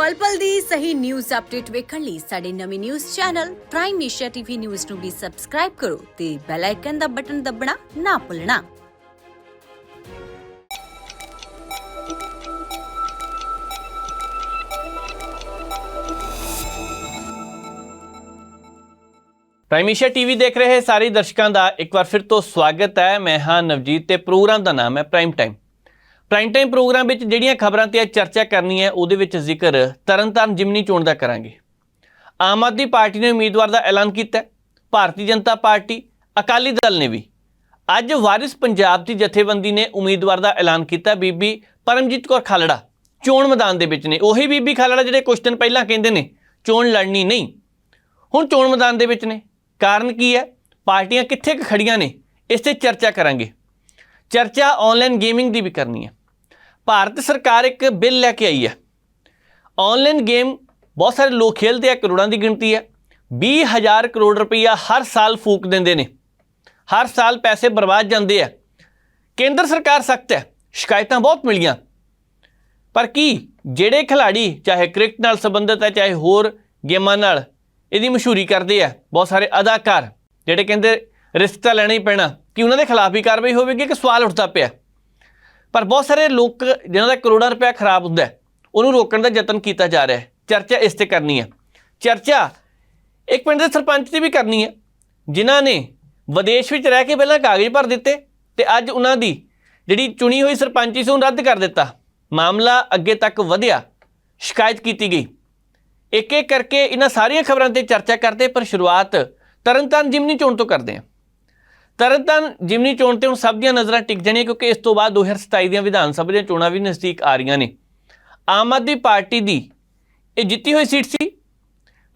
ਪਲ ਪਲ ਦੀ ਸਹੀ ਨਿਊਜ਼ ਅਪਡੇਟ ਵੇਖਣ ਲਈ ਸਾਡੇ ਨਵੇਂ news channel Prime Asia TV news ਨੂੰ ਵੀ ਸਬਸਕ੍ਰਾਈਬ ਕਰੋ ਤੇ ਬੈਲ ਆਈਕਨ ਦਾ ਬਟਨ ਦਬਣਾ ਨਾ ਭੁੱਲਣਾ। ਪ੍ਰਾਈਮੇਸ਼ੀਆ ਟੀਵੀ ਦੇਖ ਰਹੇ ਸਾਰੇ ਦਰਸ਼ਕਾਂ ਦਾ ਇੱਕ ਵਾਰ ਫਿਰ ਤੋਂ ਸਵਾਗਤ ਹੈ। ਮੈਂ ਹਾਂ ਨਵਜੀਤ ਤੇ ਪ੍ਰੋਗਰਾਮ ਦਾ ਨਾਮ ਹੈ prime time prime time programme ਵਿੱਚ ਜਿਹੜੀਆਂ ਖਬਰਾਂ ਤੇ ਅੱਜ ਚਰਚਾ ਕਰਨੀ ਹੈ, ਉਹਦੇ ਵਿੱਚ ਜ਼ਿਕਰ ਤਰਨਤਾਰਨ ਜਿਮਨੀ ਚੋਣ ਦਾ ਕਰਾਂਗੇ। ਆਮ ਆਦਮੀ ਪਾਰਟੀ ਨੇ ਉਮੀਦਵਾਰ ਦਾ ਐਲਾਨ ਕੀਤਾ ਭਾਰਤੀ ਜਨਤਾ ਪਾਰਟੀ, ਅਕਾਲੀ ਦਲ ਨੇ ਵੀ। ਅੱਜ ਵਾਰਿਸ ਪੰਜਾਬ ਦੀ ਜਥੇਬੰਦੀ ਨੇ ਉਮੀਦਵਾਰ ਦਾ ਐਲਾਨ ਕੀਤਾ, ਬੀਬੀ ਪਰਮਜੀਤ ਕੌਰ ਖਾਲੜਾ। ਚੋਣ ਮੈਦਾਨ ਦੇ ਵਿੱਚ ਨੇ। ਉਹੀ ਬੀਬੀ ਖਾਲੜਾ ਜਿਹੜੇ ਕੁਝ ਦਿਨ ਪਹਿਲਾਂ ਕਹਿੰਦੇ ਨੇ, ਚੋਣ ਲੜਨੀ ਨਹੀਂ। ਹੁਣ ਚੋਣ ਮੈਦਾਨ ਦੇ ਵਿੱਚ ਨੇ। ਕਾਰਨ ਕੀ ਹੈ? ਪਾਰਟੀਆਂ ਕਿੱਥੇ ਕੁ ਖੜੀਆਂ ਨੇ? ਇਸ ਤੇ ਚਰਚਾ ਕਰਾਂਗੇ। ਚਰਚਾ ਆਨਲਾਈਨ ਗੇਮਿੰਗ ਦੀ ਵੀ ਕਰਨੀ ਹੈ। ਭਾਰਤ ਸਰਕਾਰ ਇੱਕ ਬਿੱਲ ਲੈ ਕੇ ਆਈ ਹੈ। ਆਨਲਾਈਨ ਗੇਮ ਬਹੁਤ ਸਾਰੇ ਲੋਕ ਖੇਡਦੇ ਆ, ਕਰੋੜਾਂ ਦੀ ਗਿਣਤੀ ਹੈ। 20000 ਕਰੋੜ ਰੁਪਈਆ ਹਰ ਸਾਲ ਫੂਕ ਦਿੰਦੇ ਨੇ। ਹਰ ਸਾਲ ਪੈਸੇ ਬਰਬਾਦ ਜਾਂਦੇ ਆ। ਕੇਂਦਰ ਸਰਕਾਰ ਸਖਤ ਹੈ, ਸ਼ਿਕਾਇਤਾਂ ਬਹੁਤ ਮਿਲੀਆਂ। ਪਰ ਕੀ ਜਿਹੜੇ ਖਿਲਾੜੀ ਚਾਹੇ ਕ੍ਰਿਕਟ ਨਾਲ ਸੰਬੰਧਿਤ ਹੈ, ਚਾਹੇ ਹੋਰ ਗੇਮਾਂ ਨਾਲ, ਇਹਦੀ ਮਸ਼ਹੂਰੀ ਕਰਦੇ ਆ? ਬਹੁਤ ਸਾਰੇ ਅਦਾਕਾਰ, ਜਿਹੜੇ ਕਹਿੰਦੇ ਰਿਸਕ ਤਾਂ ਲੈਣਾ ਹੀ ਪੈਣਾ। ਕਿ ਉਹਨਾਂ ਦੇ ਖਿਲਾਫ ਵੀ ਕਾਰਵਾਈ ਹੋਵੇਗੀ ਕਿ ਸਵਾਲ ਉੱਠਦਾ ਪਿਆ? ਪਰ ਬਹੁਤ ਸਾਰੇ ਲੋਕ ਜਿਨ੍ਹਾਂ ਦਾ ਕਰੋੜਾਂ ਰੁਪਇਆ ਖਰਾਬ ਹੁੰਦਾ ਹੈ, ਉਹਨੂੰ ਰੋਕਣ ਦਾ ਯਤਨ ਕੀਤਾ ਜਾ ਰਿਹਾ ਹੈ। ਚਰਚਾ ਇਸ ਤੇ ਕਰਨੀ ਹੈ। ਚਰਚਾ ਇੱਕ ਪਿੰਡ ਦੇ ਸਰਪੰਚ ਦੀ ਵੀ ਕਰਨੀ ਹੈ ਜਿਨ੍ਹਾਂ ਨੇ ਵਿਦੇਸ਼ ਵਿੱਚ ਰਹਿ ਕੇ ਪਹਿਲਾਂ ਕਾਗਜ਼ ਭਰ ਦਿੱਤੇ ਤੇ ਅੱਜ ਉਹਨਾਂ ਦੀ ਜਿਹੜੀ ਚੁਣੀ ਹੋਈ ਸਰਪੰਚੀ ਸੀ ਉਹਨੂੰ ਰੱਦ ਕਰ ਦਿੱਤਾ। ਮਾਮਲਾ ਅੱਗੇ ਤੱਕ ਵਧਿਆ ਸ਼ਿਕਾਇਤ ਕੀਤੀ ਗਈ। ਇੱਕ ਇੱਕ ਕਰਕੇ ਇਹਨਾਂ ਸਾਰੀਆਂ ਖਬਰਾਂ ਤੇ ਚਰਚਾ ਕਰਦੇ ਪਰ ਸ਼ੁਰੂਆਤ ਤਰਨਤਾਰਨ ਜਿਮਨੀ ਚੋਣ ਤੋਂ ਕਰਦੇ ਹਾਂ। ਤਰਨਤਾਰਨ ਜਿਮਨੀ ਚੋਣ ਤੇ ਹੁਣ ਸਭ ਦੀਆਂ ਨਜ਼ਰਾਂ ਟਿਕ ਜਾਣੀਆਂ ਕਿਉਂਕਿ ਇਸ ਤੋਂ ਬਾਅਦ 2027 ਦੀਆਂ ਵਿਧਾਨ ਸਭਾ ਦੀਆਂ ਚੋਣਾਂ ਵੀ ਨਜ਼ਦੀਕ ਆ ਰਹੀਆਂ ਨੇ। ਆਮ ਆਦਮੀ ਪਾਰਟੀ ਦੀ ਇਹ ਜਿੱਤੀ ਹੋਈ ਸੀਟ ਸੀ,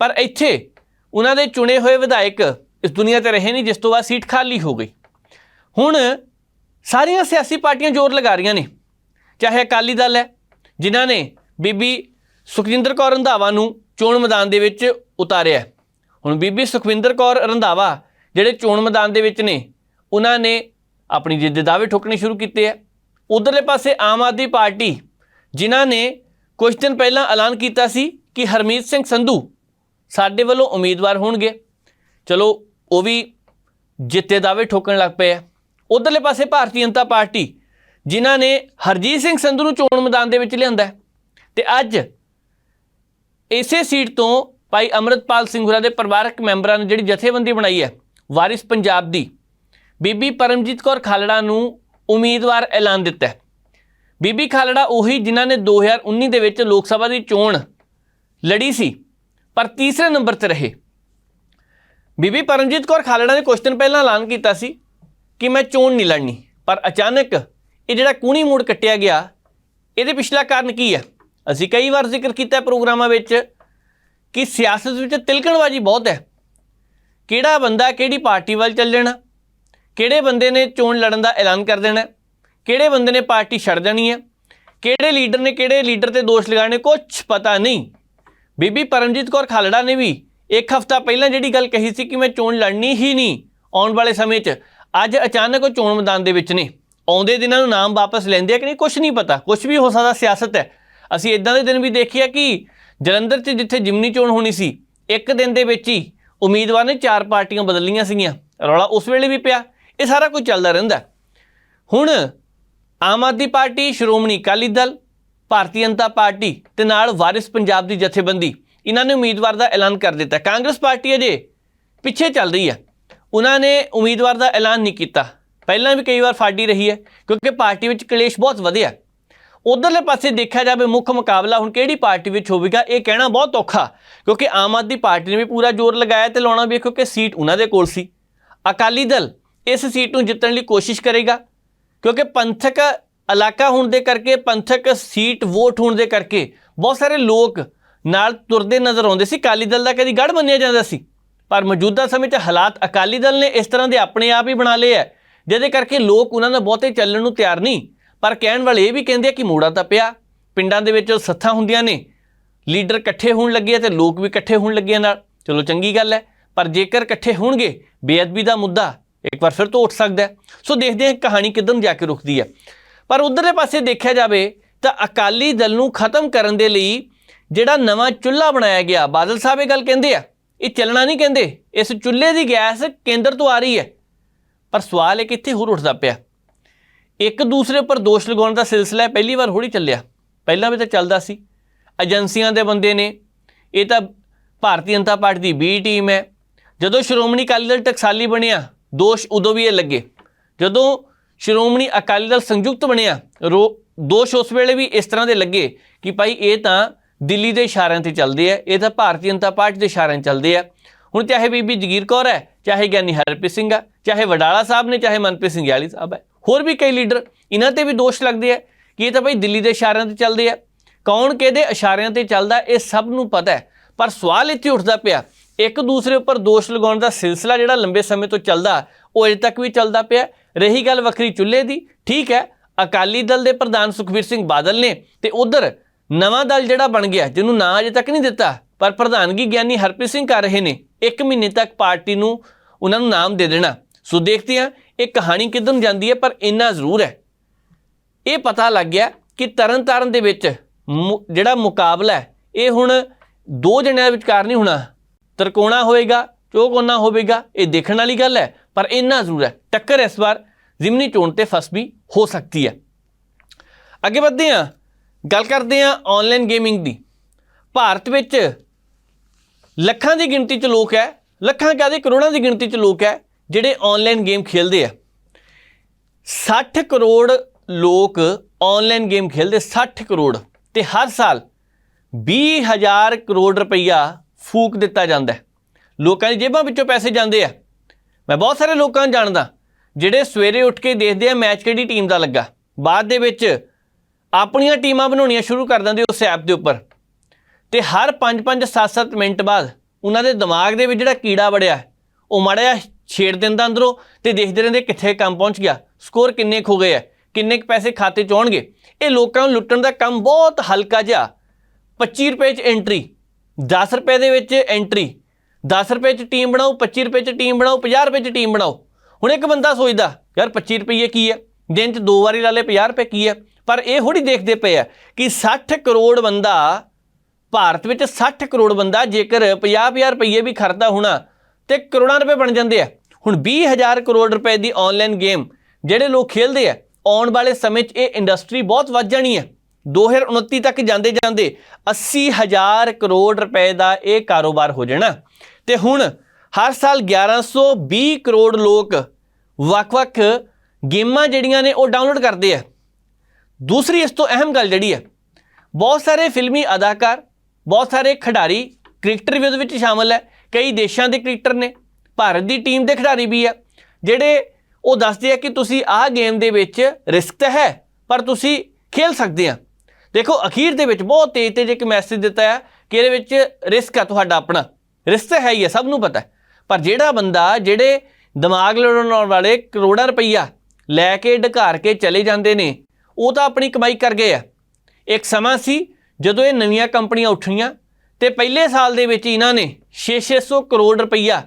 ਪਰ ਇੱਥੇ ਉਹਨਾਂ ਦੇ ਚੁਣੇ ਹੋਏ ਵਿਧਾਇਕ ਇਸ ਦੁਨੀਆ ਤੇ ਰਹੇ ਨਹੀਂ, ਜਿਸ ਤੋਂ ਬਾਅਦ ਸੀਟ ਖਾਲੀ ਹੋ ਗਈ। ਹੁਣ ਸਾਰੀਆਂ ਸਿਆਸੀ ਪਾਰਟੀਆਂ ਜ਼ੋਰ ਲਗਾ ਰਹੀਆਂ ਨੇ, ਚਾਹੇ ਅਕਾਲੀ ਦਲ ਹੈ, ਜਿਨ੍ਹਾਂ ਨੇ ਬੀਬੀ ਸੁਖਜਿੰਦਰ ਕੌਰ ਰੰਧਾਵਾ ਨੂੰ ਚੋਣ ਮੈਦਾਨ ਦੇ ਵਿੱਚ ਉਤਾਰਿਆ ਹੁਣ ਬੀਬੀ ਸੁਖਵਿੰਦਰ ਕੌਰ ਰੰਧਾਵਾ ਜਿਹੜੇ ਚੋਣ ਮੈਦਾਨ ਦੇ ਵਿੱਚ ਨੇ ਉਹਨਾਂ ਨੇ ਆਪਣੀ ਜਿੱਦ ਦੇ ਦਾਅਵੇ ਠੋਕਣੇ ਸ਼ੁਰੂ ਕੀਤੇ ਆ। ਉਧਰਲੇ ਪਾਸੇ ਆਮ ਆਦਮੀ ਪਾਰਟੀ, ਜਿਨ੍ਹਾਂ ਨੇ ਕੁਝ ਦਿਨ ਪਹਿਲਾਂ ਐਲਾਨ ਕੀਤਾ ਸੀ ਕਿ ਹਰਮੀਤ ਸਿੰਘ ਸੰਧੂ ਸਾਡੇ ਵੱਲੋਂ ਉਮੀਦਵਾਰ ਹੋਣਗੇ। ਚਲੋ, ਉਹ ਵੀ ਜਿੱਤੇ ਦਾਅਵੇ ਠੋਕਣ ਲੱਗ ਪਏ ਆ। ਉਧਰਲੇ ਪਾਸੇ ਭਾਰਤੀ ਜਨਤਾ ਪਾਰਟੀ, ਜਿਨ੍ਹਾਂ ਨੇ ਹਰਜੀਤ ਸਿੰਘ ਸੰਧੂ ਨੂੰ ਚੋਣ ਮੈਦਾਨ ਦੇ ਵਿੱਚ ਲਿਆਂਦਾ ਹੈ। ਤੇ ਅੱਜ ਇਸੇ ਸੀਟ ਤੋਂ ਭਾਈ ਅਮਰਤਪਾਲ ਸਿੰਘ ਹੁਰਾ ਦੇ ਪਰਿਵਾਰਕ ਮੈਂਬਰਾਂ ਨੇ ਜਿਹੜੀ ਜਥੇਬੰਦੀ ਬਣਾਈ ਹੈ, ਵਾਰਿਸ ਪੰਜਾਬ ਦੀ ਬੀਬੀ ਪਰਮਜੀਤ ਕੌਰ ਖਾਲੜਾ ਨੂੰ ਉਮੀਦਵਾਰ ਐਲਾਨ ਦਿੱਤਾ ਹੈ। ਬੀਬੀ ਖਾਲੜਾ ਉਹੀ ਜਿਨ੍ਹਾਂ ਨੇ 2019 ਦੇ ਵਿੱਚ ਲੋਕ ਸਭਾ ਦੀ ਚੋਣ ਲੜੀ ਸੀ, ਪਰ ਤੀਸਰੇ ਨੰਬਰ ਤੇ ਰਹੇ। ਬੀਬੀ ਪਰਮਜੀਤ ਕੌਰ ਖਾਲੜਾ ਨੇ ਕੁਝ ਦਿਨ ਪਹਿਲਾਂ ਐਲਾਨ ਕੀਤਾ ਸੀ ਕਿ ਮੈਂ ਚੋਣ ਨਹੀਂ ਲੜਨੀ, ਪਰ ਅਚਾਨਕ ਇਹ ਜਿਹੜਾ ਕੂਣੀ ਮੂਡ ਕੱਟਿਆ ਗਿਆ, ਇਹਦੇ ਪਿਛਲਾ ਕਾਰਨ ਕੀ ਹੈ? ਅਸੀਂ ਕਈ ਵਾਰ ਜ਼ਿਕਰ ਕੀਤਾ ਪ੍ਰੋਗਰਾਮਾਂ ਵਿੱਚ ਕਿ ਸਿਆਸਤ ਵਿੱਚ ਤਿਲਕਣਬਾਜ਼ੀ ਬਹੁਤ ਹੈ। ਕਿਹੜਾ ਬੰਦਾ ਕਿਹੜੀ ਪਾਰਟੀ ਵੱਲ ਚੱਲ ਜਾਣਾ ਕਿਹੜੇ ਬੰਦੇ ਨੇ ਚੋਣ ਲੜਨ ਦਾ ਐਲਾਨ ਕਰ ਦੇਣਾ ਕਿਹੜੇ ਬੰਦੇ ਨੇ ਪਾਰਟੀ ਛੱਡ ਦੇਣੀ ਹੈ? ਕਿਹੜੇ ਲੀਡਰ ਨੇ ਕਿਹੜੇ ਲੀਡਰ ਤੇ ਦੋਸ਼ ਲਗਾਣੇ ਕੁਝ ਪਤਾ ਨਹੀਂ। ਬੀਬੀ ਪਰਮਜੀਤ ਕੌਰ ਖਾਲੜਾ ਨੇ ਵੀ ਇੱਕ ਹਫ਼ਤਾ ਪਹਿਲਾਂ ਜਿਹੜੀ ਗੱਲ ਕਹੀ ਸੀ ਕਿ ਮੈਂ ਚੋਣ ਲੜਨੀ ਹੀ ਨਹੀਂ ਆਉਣ ਵਾਲੇ ਸਮੇਂ 'ਚ, ਅੱਜ ਅਚਾਨਕ ਉਹ ਚੋਣ ਮੈਦਾਨ ਦੇ ਵਿੱਚ ਨੇ। ਆਉਂਦੇ ਦਿਨਾਂ ਨੂੰ ਨਾਮ ਵਾਪਸ ਲੈਂਦੇ ਆ ਕਿ ਨਹੀਂ? ਕੁਝ ਨਹੀਂ ਪਤਾ। ਕੁਝ ਵੀ ਹੋ ਸਕਦਾ ਸਿਆਸਤ ਹੈ। ਅਸੀਂ ਇਦਾਂ ਦੇ ਦਿਨ ਵੀ ਦੇਖਿਆ ਕਿ ਜਲੰਧਰ 'ਚ ਜਿੱਥੇ ਜਿਮਨੀ ਚੋਣ ਹੋਣੀ ਸੀ, ਇੱਕ ਦਿਨ ਦੇ ਵਿੱਚ ਹੀ ਉਮੀਦਵਾਰ ਨੇ ਚਾਰ ਪਾਰਟੀਆਂ ਬਦਲੀਆਂ ਸੀਗੀਆਂ। ਰੌਲਾ ਉਸ ਵੇਲੇ ਵੀ ਪਿਆ। ਇਹ ਸਾਰਾ ਕੁਝ ਚੱਲਦਾ ਰਹਿੰਦਾ ਹੁਣ ਆਮ ਆਦਮੀ ਪਾਰਟੀ, ਸ਼੍ਰੋਮਣੀ ਅਕਾਲੀ ਦਲ, ਭਾਰਤੀ ਜਨਤਾ ਪਾਰਟੀ ਤੇ ਨਾਲ ਵਾਰਿਸ ਪੰਜਾਬ ਦੀ ਜਥੇਬੰਦੀ, ਇਹਨਾਂ ਨੇ ਉਮੀਦਵਾਰ ਦਾ ਐਲਾਨ ਕਰ ਦਿੱਤਾ। ਕਾਂਗਰਸ ਪਾਰਟੀ ਅਜੇ ਪਿੱਛੇ ਚੱਲ ਰਹੀ ਹੈ। ਉਹਨਾਂ ਨੇ ਉਮੀਦਵਾਰ ਦਾ ਐਲਾਨ ਨਹੀਂ ਕੀਤਾ। ਪਹਿਲਾਂ ਵੀ ਕਈ ਵਾਰ ਫਾਡੀ ਰਹੀ ਹੈ, ਕਿਉਂਕਿ ਪਾਰਟੀ ਵਿੱਚ ਕਲੇਸ਼ ਬਹੁਤ ਵਧਿਆ। ਉਧਰਲੇ ਪਾਸੇ ਦੇਖਿਆ ਜਾਵੇ ਮੁੱਖ ਮੁਕਾਬਲਾ ਹੁਣ ਕਿਹੜੀ ਪਾਰਟੀ ਵਿੱਚ ਹੋਵੇਗਾ, ਇਹ ਕਹਿਣਾ ਬਹੁਤ ਔਖਾ, ਕਿਉਂਕਿ ਆਮ ਆਦਮੀ ਪਾਰਟੀ ਨੇ ਵੀ ਪੂਰਾ ਜ਼ੋਰ ਲਗਾਇਆ ਤੇ ਲਾਉਣਾ ਵੀ ਕਿਉਂਕਿ ਸੀਟ ਉਹਨਾਂ ਦੇ ਕੋਲ ਸੀ। ਅਕਾਲੀ ਦਲ ਇਸ ਸੀਟ ਨੂੰ ਜਿੱਤਣ ਲਈ ਕੋਸ਼ਿਸ਼ ਕਰੇਗਾ, ਕਿਉਂਕਿ ਪੰਥਕ ਇਲਾਕਾ ਹੋਣ ਦੇ ਕਰਕੇ, ਪੰਥਕ ਸੀਟ ਵੋਟ ਹੋਣ ਦੇ ਕਰਕੇ ਬਹੁਤ ਸਾਰੇ ਲੋਕ ਨਾਲ ਤੁਰਦੇ ਨਜ਼ਰ ਆਉਂਦੇ ਸੀ। ਅਕਾਲੀ ਦਲ ਦਾ ਕਦੀ ਗੜ ਮੰਨਿਆ ਜਾਂਦਾ ਸੀ, ਪਰ ਮੌਜੂਦਾ ਸਮੇਂ 'ਚ ਹਾਲਾਤ ਅਕਾਲੀ ਦਲ ਨੇ ਇਸ ਤਰ੍ਹਾਂ ਦੇ ਆਪਣੇ ਆਪ ਹੀ ਬਣਾ ਲਏ ਹੈ, ਜਿਹਦੇ ਕਰਕੇ ਲੋਕ ਉਹਨਾਂ ਨਾਲ ਬਹੁਤੇ ਚੱਲਣ ਨੂੰ ਤਿਆਰ ਨਹੀਂ। ਪਰ ਕਹਿਣ ਵਾਲੇ ਇਹ ਵੀ ਕਹਿੰਦੇ ਆ ਕਿ ਮੋੜਾ ਤਾਂ ਪਿਆ, ਪਿੰਡਾਂ ਦੇ ਵਿੱਚ ਸੱਥਾਂ ਹੁੰਦੀਆਂ ਨੇ, ਲੀਡਰ ਇਕੱਠੇ ਹੋਣ ਲੱਗੇ ਆ ਤੇ ਲੋਕ ਵੀ ਇਕੱਠੇ ਹੋਣ ਲੱਗੇ ਨਾਲ। ਚਲੋ ਚੰਗੀ ਗੱਲ ਹੈ, ਪਰ ਜੇਕਰ ਇਕੱਠੇ ਹੋਣਗੇ, ਬੇਅਦਬੀ ਦਾ ਮੁੱਦਾ ਇੱਕ ਵਾਰ ਫਿਰ ਤੋਂ ਉੱਠ ਸਕਦਾ ਸੋ ਦੇਖਦੇ ਹਾਂ ਕਹਾਣੀ ਕਿੱਧਰ ਜਾ ਕੇ ਰੁਕਦੀ ਹੈ। ਪਰ ਉਧਰਲੇ ਪਾਸੇ ਦੇਖਿਆ ਜਾਵੇ ਤਾਂ ਅਕਾਲੀ ਦਲ ਨੂੰ ਖਤਮ ਕਰਨ ਦੇ ਲਈ ਜਿਹੜਾ ਨਵਾਂ ਚੁੱਲ੍ਹਾ ਬਣਾਇਆ ਗਿਆ, ਬਾਦਲ ਸਾਹਿਬ ਇਹ ਗੱਲ ਕਹਿੰਦੇ ਆ। ਇਹ ਚੱਲਣਾ ਨਹੀਂ ਕਹਿੰਦੇ। ਇਸ ਚੁੱਲ੍ਹੇ ਦੀ ਗੈਸ ਕੇਂਦਰ ਤੋਂ ਆ ਰਹੀ ਹੈ। ਪਰ ਸਵਾਲ ਇਹ ਕਿੱਥੇ ਹੋਰ ਉੱਠਦਾ ਪਿਆ। ਇੱਕ ਦੂਸਰੇ ਉੱਪਰ ਦੋਸ਼ ਲਗਾਉਣ ਦਾ ਸਿਲਸਿਲਾ ਪਹਿਲੀ ਵਾਰ ਹੋੜੀ ਚੱਲਿਆ। ਪਹਿਲਾਂ ਵੀ ਤਾਂ ਚੱਲਦਾ ਸੀ। ਏਜੰਸੀਆਂ ਦੇ ਬੰਦੇ ਨੇ। ਇਹ ਤਾਂ ਭਾਰਤੀ ਜਨਤਾ ਪਾਰਟੀ ਦੀ ਬੀ ਟੀਮ ਹੈ। ਜਦੋਂ ਸ਼੍ਰੋਮਣੀ ਅਕਾਲੀ ਦਲ ਟਕਸਾਲੀ ਬਣਿਆ ਦੋਸ਼ ਉਦੋਂ ਵੀ ਇਹ ਲੱਗੇ। ਜਦੋਂ ਸ਼੍ਰੋਮਣੀ ਅਕਾਲੀ ਦਲ ਸੰਯੁਕਤ ਬਣਿਆ, ਰੋ- ਦੋਸ਼ ਉਸ ਵੇਲੇ ਵੀ ਇਸ ਤਰ੍ਹਾਂ ਦੇ ਲੱਗੇ ਕਿ ਭਾਈ ਇਹ ਤਾਂ ਦਿੱਲੀ ਦੇ ਇਸ਼ਾਰਿਆਂ ਤੇ ਚੱਲਦੇ ਆ, ਇਹ ਤਾਂ ਭਾਰਤੀ ਜਨਤਾ ਪਾਰਟੀ ਦੇ ਇਸ਼ਾਰਿਆਂ 'ਤੇ ਚੱਲਦੇ ਆ। ਹੁਣ ਚਾਹੇ ਬੀਬੀ ਜਗੀਰ ਕੌਰ ਹੈ, ਚਾਹੇ ਗਿਆਨੀ ਹਰਪ੍ਰੀਤ ਸਿੰਘ ਆ, ਚਾਹੇ ਵਡਾਲਾ ਸਾਹਿਬ ਨੇ, ਚਾਹੇ ਮਨਪ੍ਰੀਤ ਸਿੰਘ ਯਾਲੀ ਸਾਹਿਬ ਹੈ, ਹੋਰ ਵੀ ਕਈ ਲੀਡਰ ਇਹਨਾਂ ਤੇ ਵੀ ਦੋਸ਼ ਲੱਗਦੇ ਆ ਕਿ ਇਹ ਤਾਂ ਭਾਈ ਦਿੱਲੀ ਦੇ ਇਸ਼ਾਰਿਆਂ ਤੇ ਚੱਲਦੇ ਆ। ਕੌਣ ਕਿਹਦੇ ਇਸ਼ਾਰਿਆਂ ਤੇ ਚੱਲਦਾ, ਇਹ ਸਭ ਨੂੰ ਪਤਾ ਹੈ। ਪਰ ਸਵਾਲ ਇੱਥੇ ਉੱਠਦਾ ਪਿਆ ਇੱਕ ਦੂਸਰੇ ਉੱਪਰ ਦੋਸ਼ ਲਗਾਉਣ ਦਾ ਸਿਲਸਿਲਾ ਜਿਹੜਾ ਲੰਬੇ ਸਮੇਂ ਤੋਂ ਚੱਲਦਾ, ਉਹ ਅਜੇ ਤੱਕ ਵੀ ਚੱਲਦਾ ਪਿਆ। ਰਹੀ ਗੱਲ ਵੱਖਰੀ ਚੁੱਲ੍ਹੇ ਦੀ, ਠੀਕ ਹੈ, ਅਕਾਲੀ ਦਲ ਦੇ ਪ੍ਰਧਾਨ ਸੁਖਬੀਰ ਸਿੰਘ ਬਾਦਲ ਨੇ ਤੇ ਉਧਰ ਨਵਾਂ ਦਲ ਜਿਹੜਾ ਬਣ ਗਿਆ, ਜਿਹਨੂੰ ਨਾਂ ਅਜੇ ਤੱਕ ਨਹੀਂ ਦਿੱਤਾ, ਪਰ ਪ੍ਰਧਾਨਗੀ ਗਿਆਨੀ ਹਰਪ੍ਰੀਤ ਸਿੰਘ ਕਰ ਰਹੇ ਨੇ, ਇੱਕ ਮਹੀਨੇ ਤੱਕ ਪਾਰਟੀ ਨੂੰ ਉਹਨਾਂ ਨੂੰ ਨਾਮ ਦੇ ਦੇਣਾ। ਸੋ ਦੇਖਦੇ ਹਾਂ, ਇਹ ਕਹਾਣੀ ਕਿੱਧਰ ਨੂੰ ਜਾਂਦੀ ਹੈ, ਪਰ ਇੰਨਾ ਜ਼ਰੂਰ ਹੈ। ਇਹ ਪਤਾ ਲੱਗ ਗਿਆ ਕਿ ਤਰਨਤਾਰਨ ਦੇ ਵਿੱਚ ਮੁ- ਜਿਹੜਾ ਮੁਕਾਬਲਾ ਹੈ, ਇਹ ਹੁਣ ਦੋ ਜਣਿਆਂ ਵਿਚਕਾਰ ਨਹੀਂ ਹੋਣਾ। ਤਰਕੋਣਾ ਹੋਏਗਾ, ਚੌਕੋਨਾ ਹੋਵੇਗਾ, ਇਹ ਦੇਖਣ ਵਾਲੀ ਗੱਲ ਹੈ, ਪਰ ਇੰਨਾ ਜ਼ਰੂਰ ਹੈ, ਟੱਕਰ ਇਸ ਵਾਰ ਜ਼ਿਮਨੀ ਚੋਣ ਤੇ ਫਸ ਵੀ ਹੋ ਸਕਦੀ ਹੈ। ਅੱਗੇ ਵਧਦੇ ਹਾਂ, ਗੱਲ ਕਰਦੇ ਹਾਂ ਆਨਲਾਈਨ ਗੇਮਿੰਗ ਦੀ। ਭਾਰਤ ਵਿੱਚ ਲੱਖਾਂ ਦੀ ਗਿਣਤੀ 'ਚ ਲੋਕ ਹੈ, ਲੱਖਾਂ ਕਹਦੇ ਕਰੋੜਾਂ ਦੀ ਗਿਣਤੀ 'ਚ ਲੋਕ ਹੈ, ਜਿਹੜੇ ਆਨਲਾਈਨ ਗੇਮ ਖੇਡਦੇ ਆ। 60 ਕਰੋੜ ਲੋਕ ਆਨਲਾਈਨ ਗੇਮ ਖੇਡਦੇ 60 ਕਰੋੜ। ਤੇ ਹਰ ਸਾਲ 20000 ਕਰੋੜ ਰੁਪਈਆ ਫੂਕ ਦਿੱਤਾ ਜਾਂਦਾ ਲੋਕਾਂ ਦੀ ਜੇਬਾਂ ਵਿੱਚੋਂ ਪੈਸੇ ਜਾਂਦੇ ਆ। ਮੈਂ ਬਹੁਤ ਸਾਰੇ ਲੋਕਾਂ ਨੂੰ ਜਾਣਦਾ, ਜਿਹੜੇ ਸਵੇਰੇ ਉੱਠ ਕੇ ਦੇਖਦੇ ਆ ਮੈਚ ਕਿਹੜੀ ਟੀਮ ਦਾ ਲੱਗਾ। ਬਾਅਦ ਦੇ ਵਿੱਚ ਆਪਣੀਆਂ ਟੀਮਾਂ ਬਣਾਉਣੀਆਂ ਸ਼ੁਰੂ ਕਰ ਦਿੰਦੇ ਉਸ ਐਪ ਦੇ ਉੱਪਰ। ਤੇ ਹਰ 5-5 7-7 ਮਿੰਟ ਬਾਅਦ ਉਹਨਾਂ ਦੇ ਦਿਮਾਗ ਦੇ ਵਿੱਚ ਜਿਹੜਾ ਕੀੜਾ ਵੜਿਆ, ਉਹ ਮਾੜਾ ਜਿਹਾ ਛੇੜ ਦਿੰਦਾ ਅੰਦਰੋਂ ਤੇ ਦੇਖਦੇ ਰਹਿੰਦੇ ਕਿੱਥੇ ਕੰਮ ਪਹੁੰਚ ਗਿਆ, ਸਕੋਰ ਕਿੰਨੇ ਖੋ ਗਏ ਆ, ਕਿੰਨੇ ਕੁ ਪੈਸੇ ਖਾਤੇ ਚ ਆਉਣਗੇ। ਇਹ ਲੋਕਾਂ ਨੂੰ ਲੁੱਟਣ ਦਾ ਕੰਮ ਬਹੁਤ ਹਲਕਾ ਜਿਹਾ 25 ਰੁਪਏ ਚ ਐਂਟਰੀ 10 ਰੁਪਏ ਦੇ ਵਿੱਚ ਐਂਟਰੀ 10 ਰੁਪਏ ਚ ਟੀਮ ਬਣਾਓ 25 ਰੁਪਏ ਚ ਟੀਮ ਬਣਾਓ 50 ਰੁਪਏ ਚ ਟੀਮ ਬਣਾਓ। ਹੁਣ ਇੱਕ ਬੰਦਾ ਸੋਚਦਾ, ਯਾਰ 25 ਰੁਪਏ ਕੀ ਹੈ? ਦਿਨ ਚ ਦੋ ਵਾਰੀ ਲਾ ਲੇ 50 ਰੁਪਏ ਕੀ ਹੈ? ਪਰ ਇਹ ਥੋੜੀ ਦੇਖਦੇ ਪਏ ਆ ਕਿ 60 ਕਰੋੜ ਬੰਦਾ, ਭਾਰਤ ਵਿੱਚ 60 ਕਰੋੜ ਬੰਦਾ ਜੇਕਰ 50-50 ਰੁਪਏ ਵੀ ਖਰਚਦਾ ਹੋਣਾ, ਤੇ ਕਰੋੜਾਂ ਰੁਪਏ ਬਣ ਜਾਂਦੇ ਆ। ਹੁਣ 20000 ਕਰੋੜ ਰੁਪਏ ਦੀ ਆਨਲਾਈਨ ਗੇਮ ਜਿਹੜੇ ਲੋਕ ਖੇਲਦੇ ਆ, ਆਉਣ ਵਾਲੇ ਸਮੇਂ 'ਚ ਇਹ ਇੰਡਸਟਰੀ ਬਹੁਤ ਵੱਧ ਜਾਣੀ ਹੈ 2029 ਤੱਕ ਜਾਂਦੇ ਜਾਂਦੇ 80000 ਕਰੋੜ ਰੁਪਏ ਦਾ ਇਹ ਕਾਰੋਬਾਰ ਹੋ ਜਾਣਾ। ਤੇ ਹੁਣ ਹਰ ਸਾਲ 1120 ਕਰੋੜ ਲੋਕ ਵੱਖ-ਵੱਖ ਗੇਮਾਂ ਜਿਹੜੀਆਂ ਨੇ ਉਹ ਡਾਊਨਲੋਡ ਕਰਦੇ ਆ। ਦੂਸਰੀ ਇਸ ਤੋਂ ਅਹਿਮ ਗੱਲ ਜਿਹੜੀ ਹੈ ਬਹੁਤ ਸਾਰੇ ਫਿਲਮੀ ਅਦਾਕਾਰ, ਬਹੁਤ ਸਾਰੇ ਖਿਡਾਰੀ ਕ੍ਰਿਕਟਰ ਵੀ ਉਹਦੇ ਵਿੱਚ ਸ਼ਾਮਲ ਹੈ ਕਈ ਦੇਸ਼ਾਂ ਦੇ ਕ੍ਰਿਕਟਰ ਨੇ, ਭਾਰਤ ਦੀ ਟੀਮ ਦੇ ਖਿਡਾਰੀ ਵੀ ਆ। ਜਿਹੜੇ ਉਹ ਦੱਸਦੇ ਆ ਕਿ ਤੁਸੀਂ ਆਹ ਗੇਮ ਦੇ ਵਿੱਚ ਰਿਸਕ ਤਾਂ ਹੈ, ਪਰ ਤੁਸੀਂ ਖੇਲ ਸਕਦੇ ਆ। ਦੇਖੋ, ਅਖੀਰ ਦੇ ਵਿੱਚ ਬਹੁਤ ਤੇਜ਼ ਤੇਜ਼ ਇੱਕ ਮੈਸੇਜ ਦਿੱਤਾ ਹੈ ਕਿ ਇਹਦੇ ਵਿੱਚ ਰਿਸਕ ਆ ਤੁਹਾਡਾ ਆਪਣਾ। ਰਿਸਕ ਤਾਂ ਹੈ ਹੀ ਹੈ, ਸਭ ਨੂੰ ਪਤਾ ਹੈ। ਪਰ ਜਿਹੜਾ ਬੰਦਾ, ਜਿਹੜੇ ਦਿਮਾਗ ਲੜਾਉਣ ਵਾਲੇ ਕਰੋੜਾਂ ਰੁਪਈਆ ਲੈ ਕੇ ਢਕਾਰ ਕੇ ਚਲੇ ਜਾਂਦੇ ਨੇ, ਉਹ ਤਾਂ ਆਪਣੀ ਕਮਾਈ ਕਰ ਗਏ ਆ। ਇੱਕ ਸਮਾਂ ਸੀ ਜਦੋਂ ਇਹ ਨਵੀਆਂ ਕੰਪਨੀਆਂ ਉੱਠੀਆਂ ਤੇ ਪਹਿਲੇ ਸਾਲ ਦੇ ਵਿੱਚ ਇਹਨਾਂ ਨੇ 6-600 ਕਰੋੜ ਰੁਪਈਆ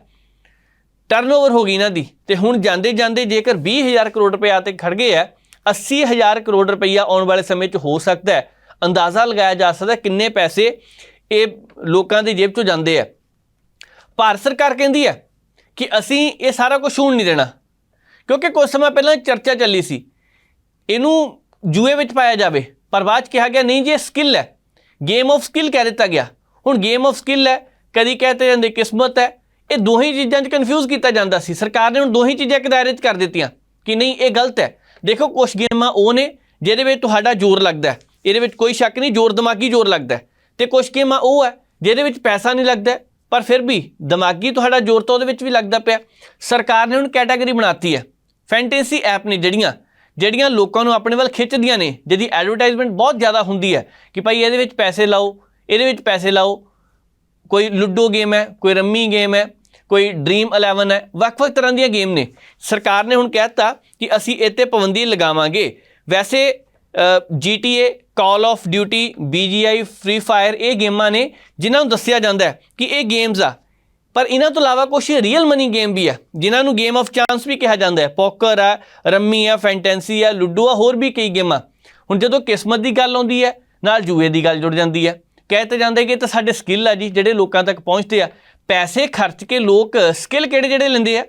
ਟਰਨਓਵਰ ਹੋ ਗਈ ਇਹਨਾਂ ਦੀ ਤੇ ਹੁਣ ਜਾਂਦੇ ਜਾਂਦੇ ਜੇਕਰ 20000 ਕਰੋੜ ਰੁਪਇਆ ਤੇ ਖੜ ਗਏ ਆ 80000 ਕਰੋੜ ਰੁਪਈਆ ਆਉਣ ਵਾਲੇ ਸਮੇਂ 'ਚ ਹੋ ਸਕਦਾ ਹੈ। ਅੰਦਾਜ਼ਾ ਲਗਾਇਆ ਜਾ ਸਕਦਾ ਕਿੰਨੇ ਪੈਸੇ ਇਹ ਲੋਕਾਂ ਦੀ ਜੇਬ 'ਚੋਂ ਜਾਂਦੇ ਆ। ਭਾਰਤ ਸਰਕਾਰ ਕਹਿੰਦੀ ਹੈ ਕਿ ਅਸੀਂ ਇਹ ਸਾਰਾ ਕੁਝ ਹੋਣ ਨਹੀਂ ਦੇਣਾ, ਕਿਉਂਕਿ ਕੁਝ ਸਮਾਂ ਪਹਿਲਾਂ ਚਰਚਾ ਚੱਲੀ ਸੀ। ਇਹਨੂੰ ਜੂਏ ਵਿੱਚ ਪਾਇਆ ਜਾਵੇ, ਪਰ ਬਾਅਦ 'ਚ ਕਿਹਾ ਗਿਆ, ਨਹੀਂ ਜੀ, ਇਹ ਸਕਿੱਲ ਹੈ। ਗੇਮ ਆਫ ਸਕਿੱਲ ਕਹਿ ਦਿੱਤਾ ਗਿਆ। ਹੁਣ ਗੇਮ ਆਫ ਸਕਿੱਲ ਹੈ, ਕਦੀ ਕਹਤੇ ਜਾਂਦੇ ਕਿਸਮਤ ਹੈ, ਇਹ ਦੋਹੀ ਚੀਜ਼ਾਂ 'ਚ ਕਨਫਿਊਜ਼ ਕੀਤਾ ਜਾਂਦਾ ਸੀ। ਸਰਕਾਰ ਨੇ ਹੁਣ ਦੋਹੀ ਚੀਜ਼ਾਂ ਇੱਕ ਦਾਇਰੇ 'ਚ ਕਰ ਦਿੱਤੀਆਂ ਕਿ ਨਹੀਂ, ਇਹ ਗਲਤ ਹੈ। ਦੇਖੋ ਕੁਝ ਗੇਮਾਂ ਉਹ ਨੇ, ਜਿਹਦੇ ਵਿੱਚ ਤੁਹਾਡਾ ਜ਼ੋਰ ਲੱਗਦਾ ਹੈ। ਇਹਦੇ ਵਿੱਚ ਕੋਈ ਸ਼ੱਕ ਨਹੀਂ, ਜ਼ੋਰ ਦਿਮਾਗੀ ਜ਼ੋਰ ਲੱਗਦਾ ਹੈ। ਤੇ ਕੁਝ ਗੇਮਾਂ ਉਹ ਹੈ, ਜਿਹਦੇ ਵਿੱਚ ਪੈਸਾ ਨਹੀਂ ਲੱਗਦਾ ਪਰ ਫਿਰ ਵੀ ਦਿਮਾਗੀ ਤੁਹਾਡਾ ਜ਼ੋਰ ਤਾਂ ਉਹਦੇ ਵਿੱਚ ਵੀ ਲੱਗਦਾ ਪਿਆ। ਸਰਕਾਰ ਨੇ ਹੁਣ ਕੈਟਾਗਰੀ ਬਣਾਤੀ ਹੈ, ਫੈਂਟੇਸੀ ਐਪ ਨੇ ਜਿਹੜੀਆਂ ਜਿਹੜੀਆਂ ਲੋਕਾਂ ਨੂੰ ਆਪਣੇ ਵੱਲ ਖਿੱਚਦੀਆਂ ਨੇ, ਜਿਹਦੀ ਐਡਵਰਟਾਈਜ਼ਮੈਂਟ ਬਹੁਤ ਜ਼ਿਆਦਾ ਹੁੰਦੀ ਹੈ ਕਿ ਭਾਈ ਇਹਦੇ ਵਿੱਚ ਪੈਸੇ ਲਾਓ, ਇਹਦੇ ਵਿੱਚ ਪੈਸੇ ਲਾਓ। ਕੋਈ ਲੁੱਡੋ ਗੇਮ ਹੈ, ਕੋਈ ਰੰਮੀ ਗੇਮ ਹੈ, ਕੋਈ ਡ੍ਰੀਮ 11 ਹੈ, ਵੱਖ-ਵੱਖ ਤਰ੍ਹਾਂ ਦੀਆਂ ਗੇਮ ਨੇ। ਸਰਕਾਰ ਨੇ ਹੁਣ ਕਹਿਤਾ ਕਿ ਅਸੀਂ ਇਹ ਤੇ ਪਾਬੰਦੀ ਲਗਾਵਾਂਗੇ। ਵੈਸੇ GTA call of duty BGI free fire ਇਹ ਗੇਮਾਂ ਨੇ ਜਿਨ੍ਹਾਂ ਨੂੰ ਦੱਸਿਆ ਜਾਂਦਾ ਹੈ ਕਿ ਇਹ ਗੇਮਸ ਆ। ਪਰ ਇਹਨਾਂ ਤੋਂ ਇਲਾਵਾ ਕੁਝ ਰੀਅਲ ਮਨੀ ਗੇਮ ਵੀ ਆ, ਜਿਨ੍ਹਾਂ ਨੂੰ ਗੇਮ ਆਫ ਚਾਂਸ ਵੀ ਕਿਹਾ ਜਾਂਦਾ ਹੈ। ਪੋਕਰ ਆ ਰੰਮੀ ਆ ਫੈਂਟੈਂਸੀ ਆ ਲੁੱਡੋ ਆ, ਹੋਰ ਵੀ ਕਈ ਗੇਮਾਂ। ਹੁਣ ਜਦੋਂ ਕਿਸਮਤ ਦੀ ਗੱਲ ਆਉਂਦੀ ਹੈ, ਨਾਲ ਜੂਏ ਦੀ ਗੱਲ ਜੁੜ ਜਾਂਦੀ ਹੈ। ਕਹਿ ਤੇ ਜਾਂਦੇ ਕਿ ਇਹ ਤਾਂ ਸਾਡੇ ਸਕਿੱਲ ਆ ਜੀ, ਜਿਹੜੇ ਲੋਕਾਂ ਤੱਕ ਪਹੁੰਚਦੇ ਆ। ਪੈਸੇ ਖਰਚ ਕੇ ਲੋਕ ਸਕਿੱਲ ਕਿਹੜੇ ਜਿਹੜੇ ਲੈਂਦੇ ਆ?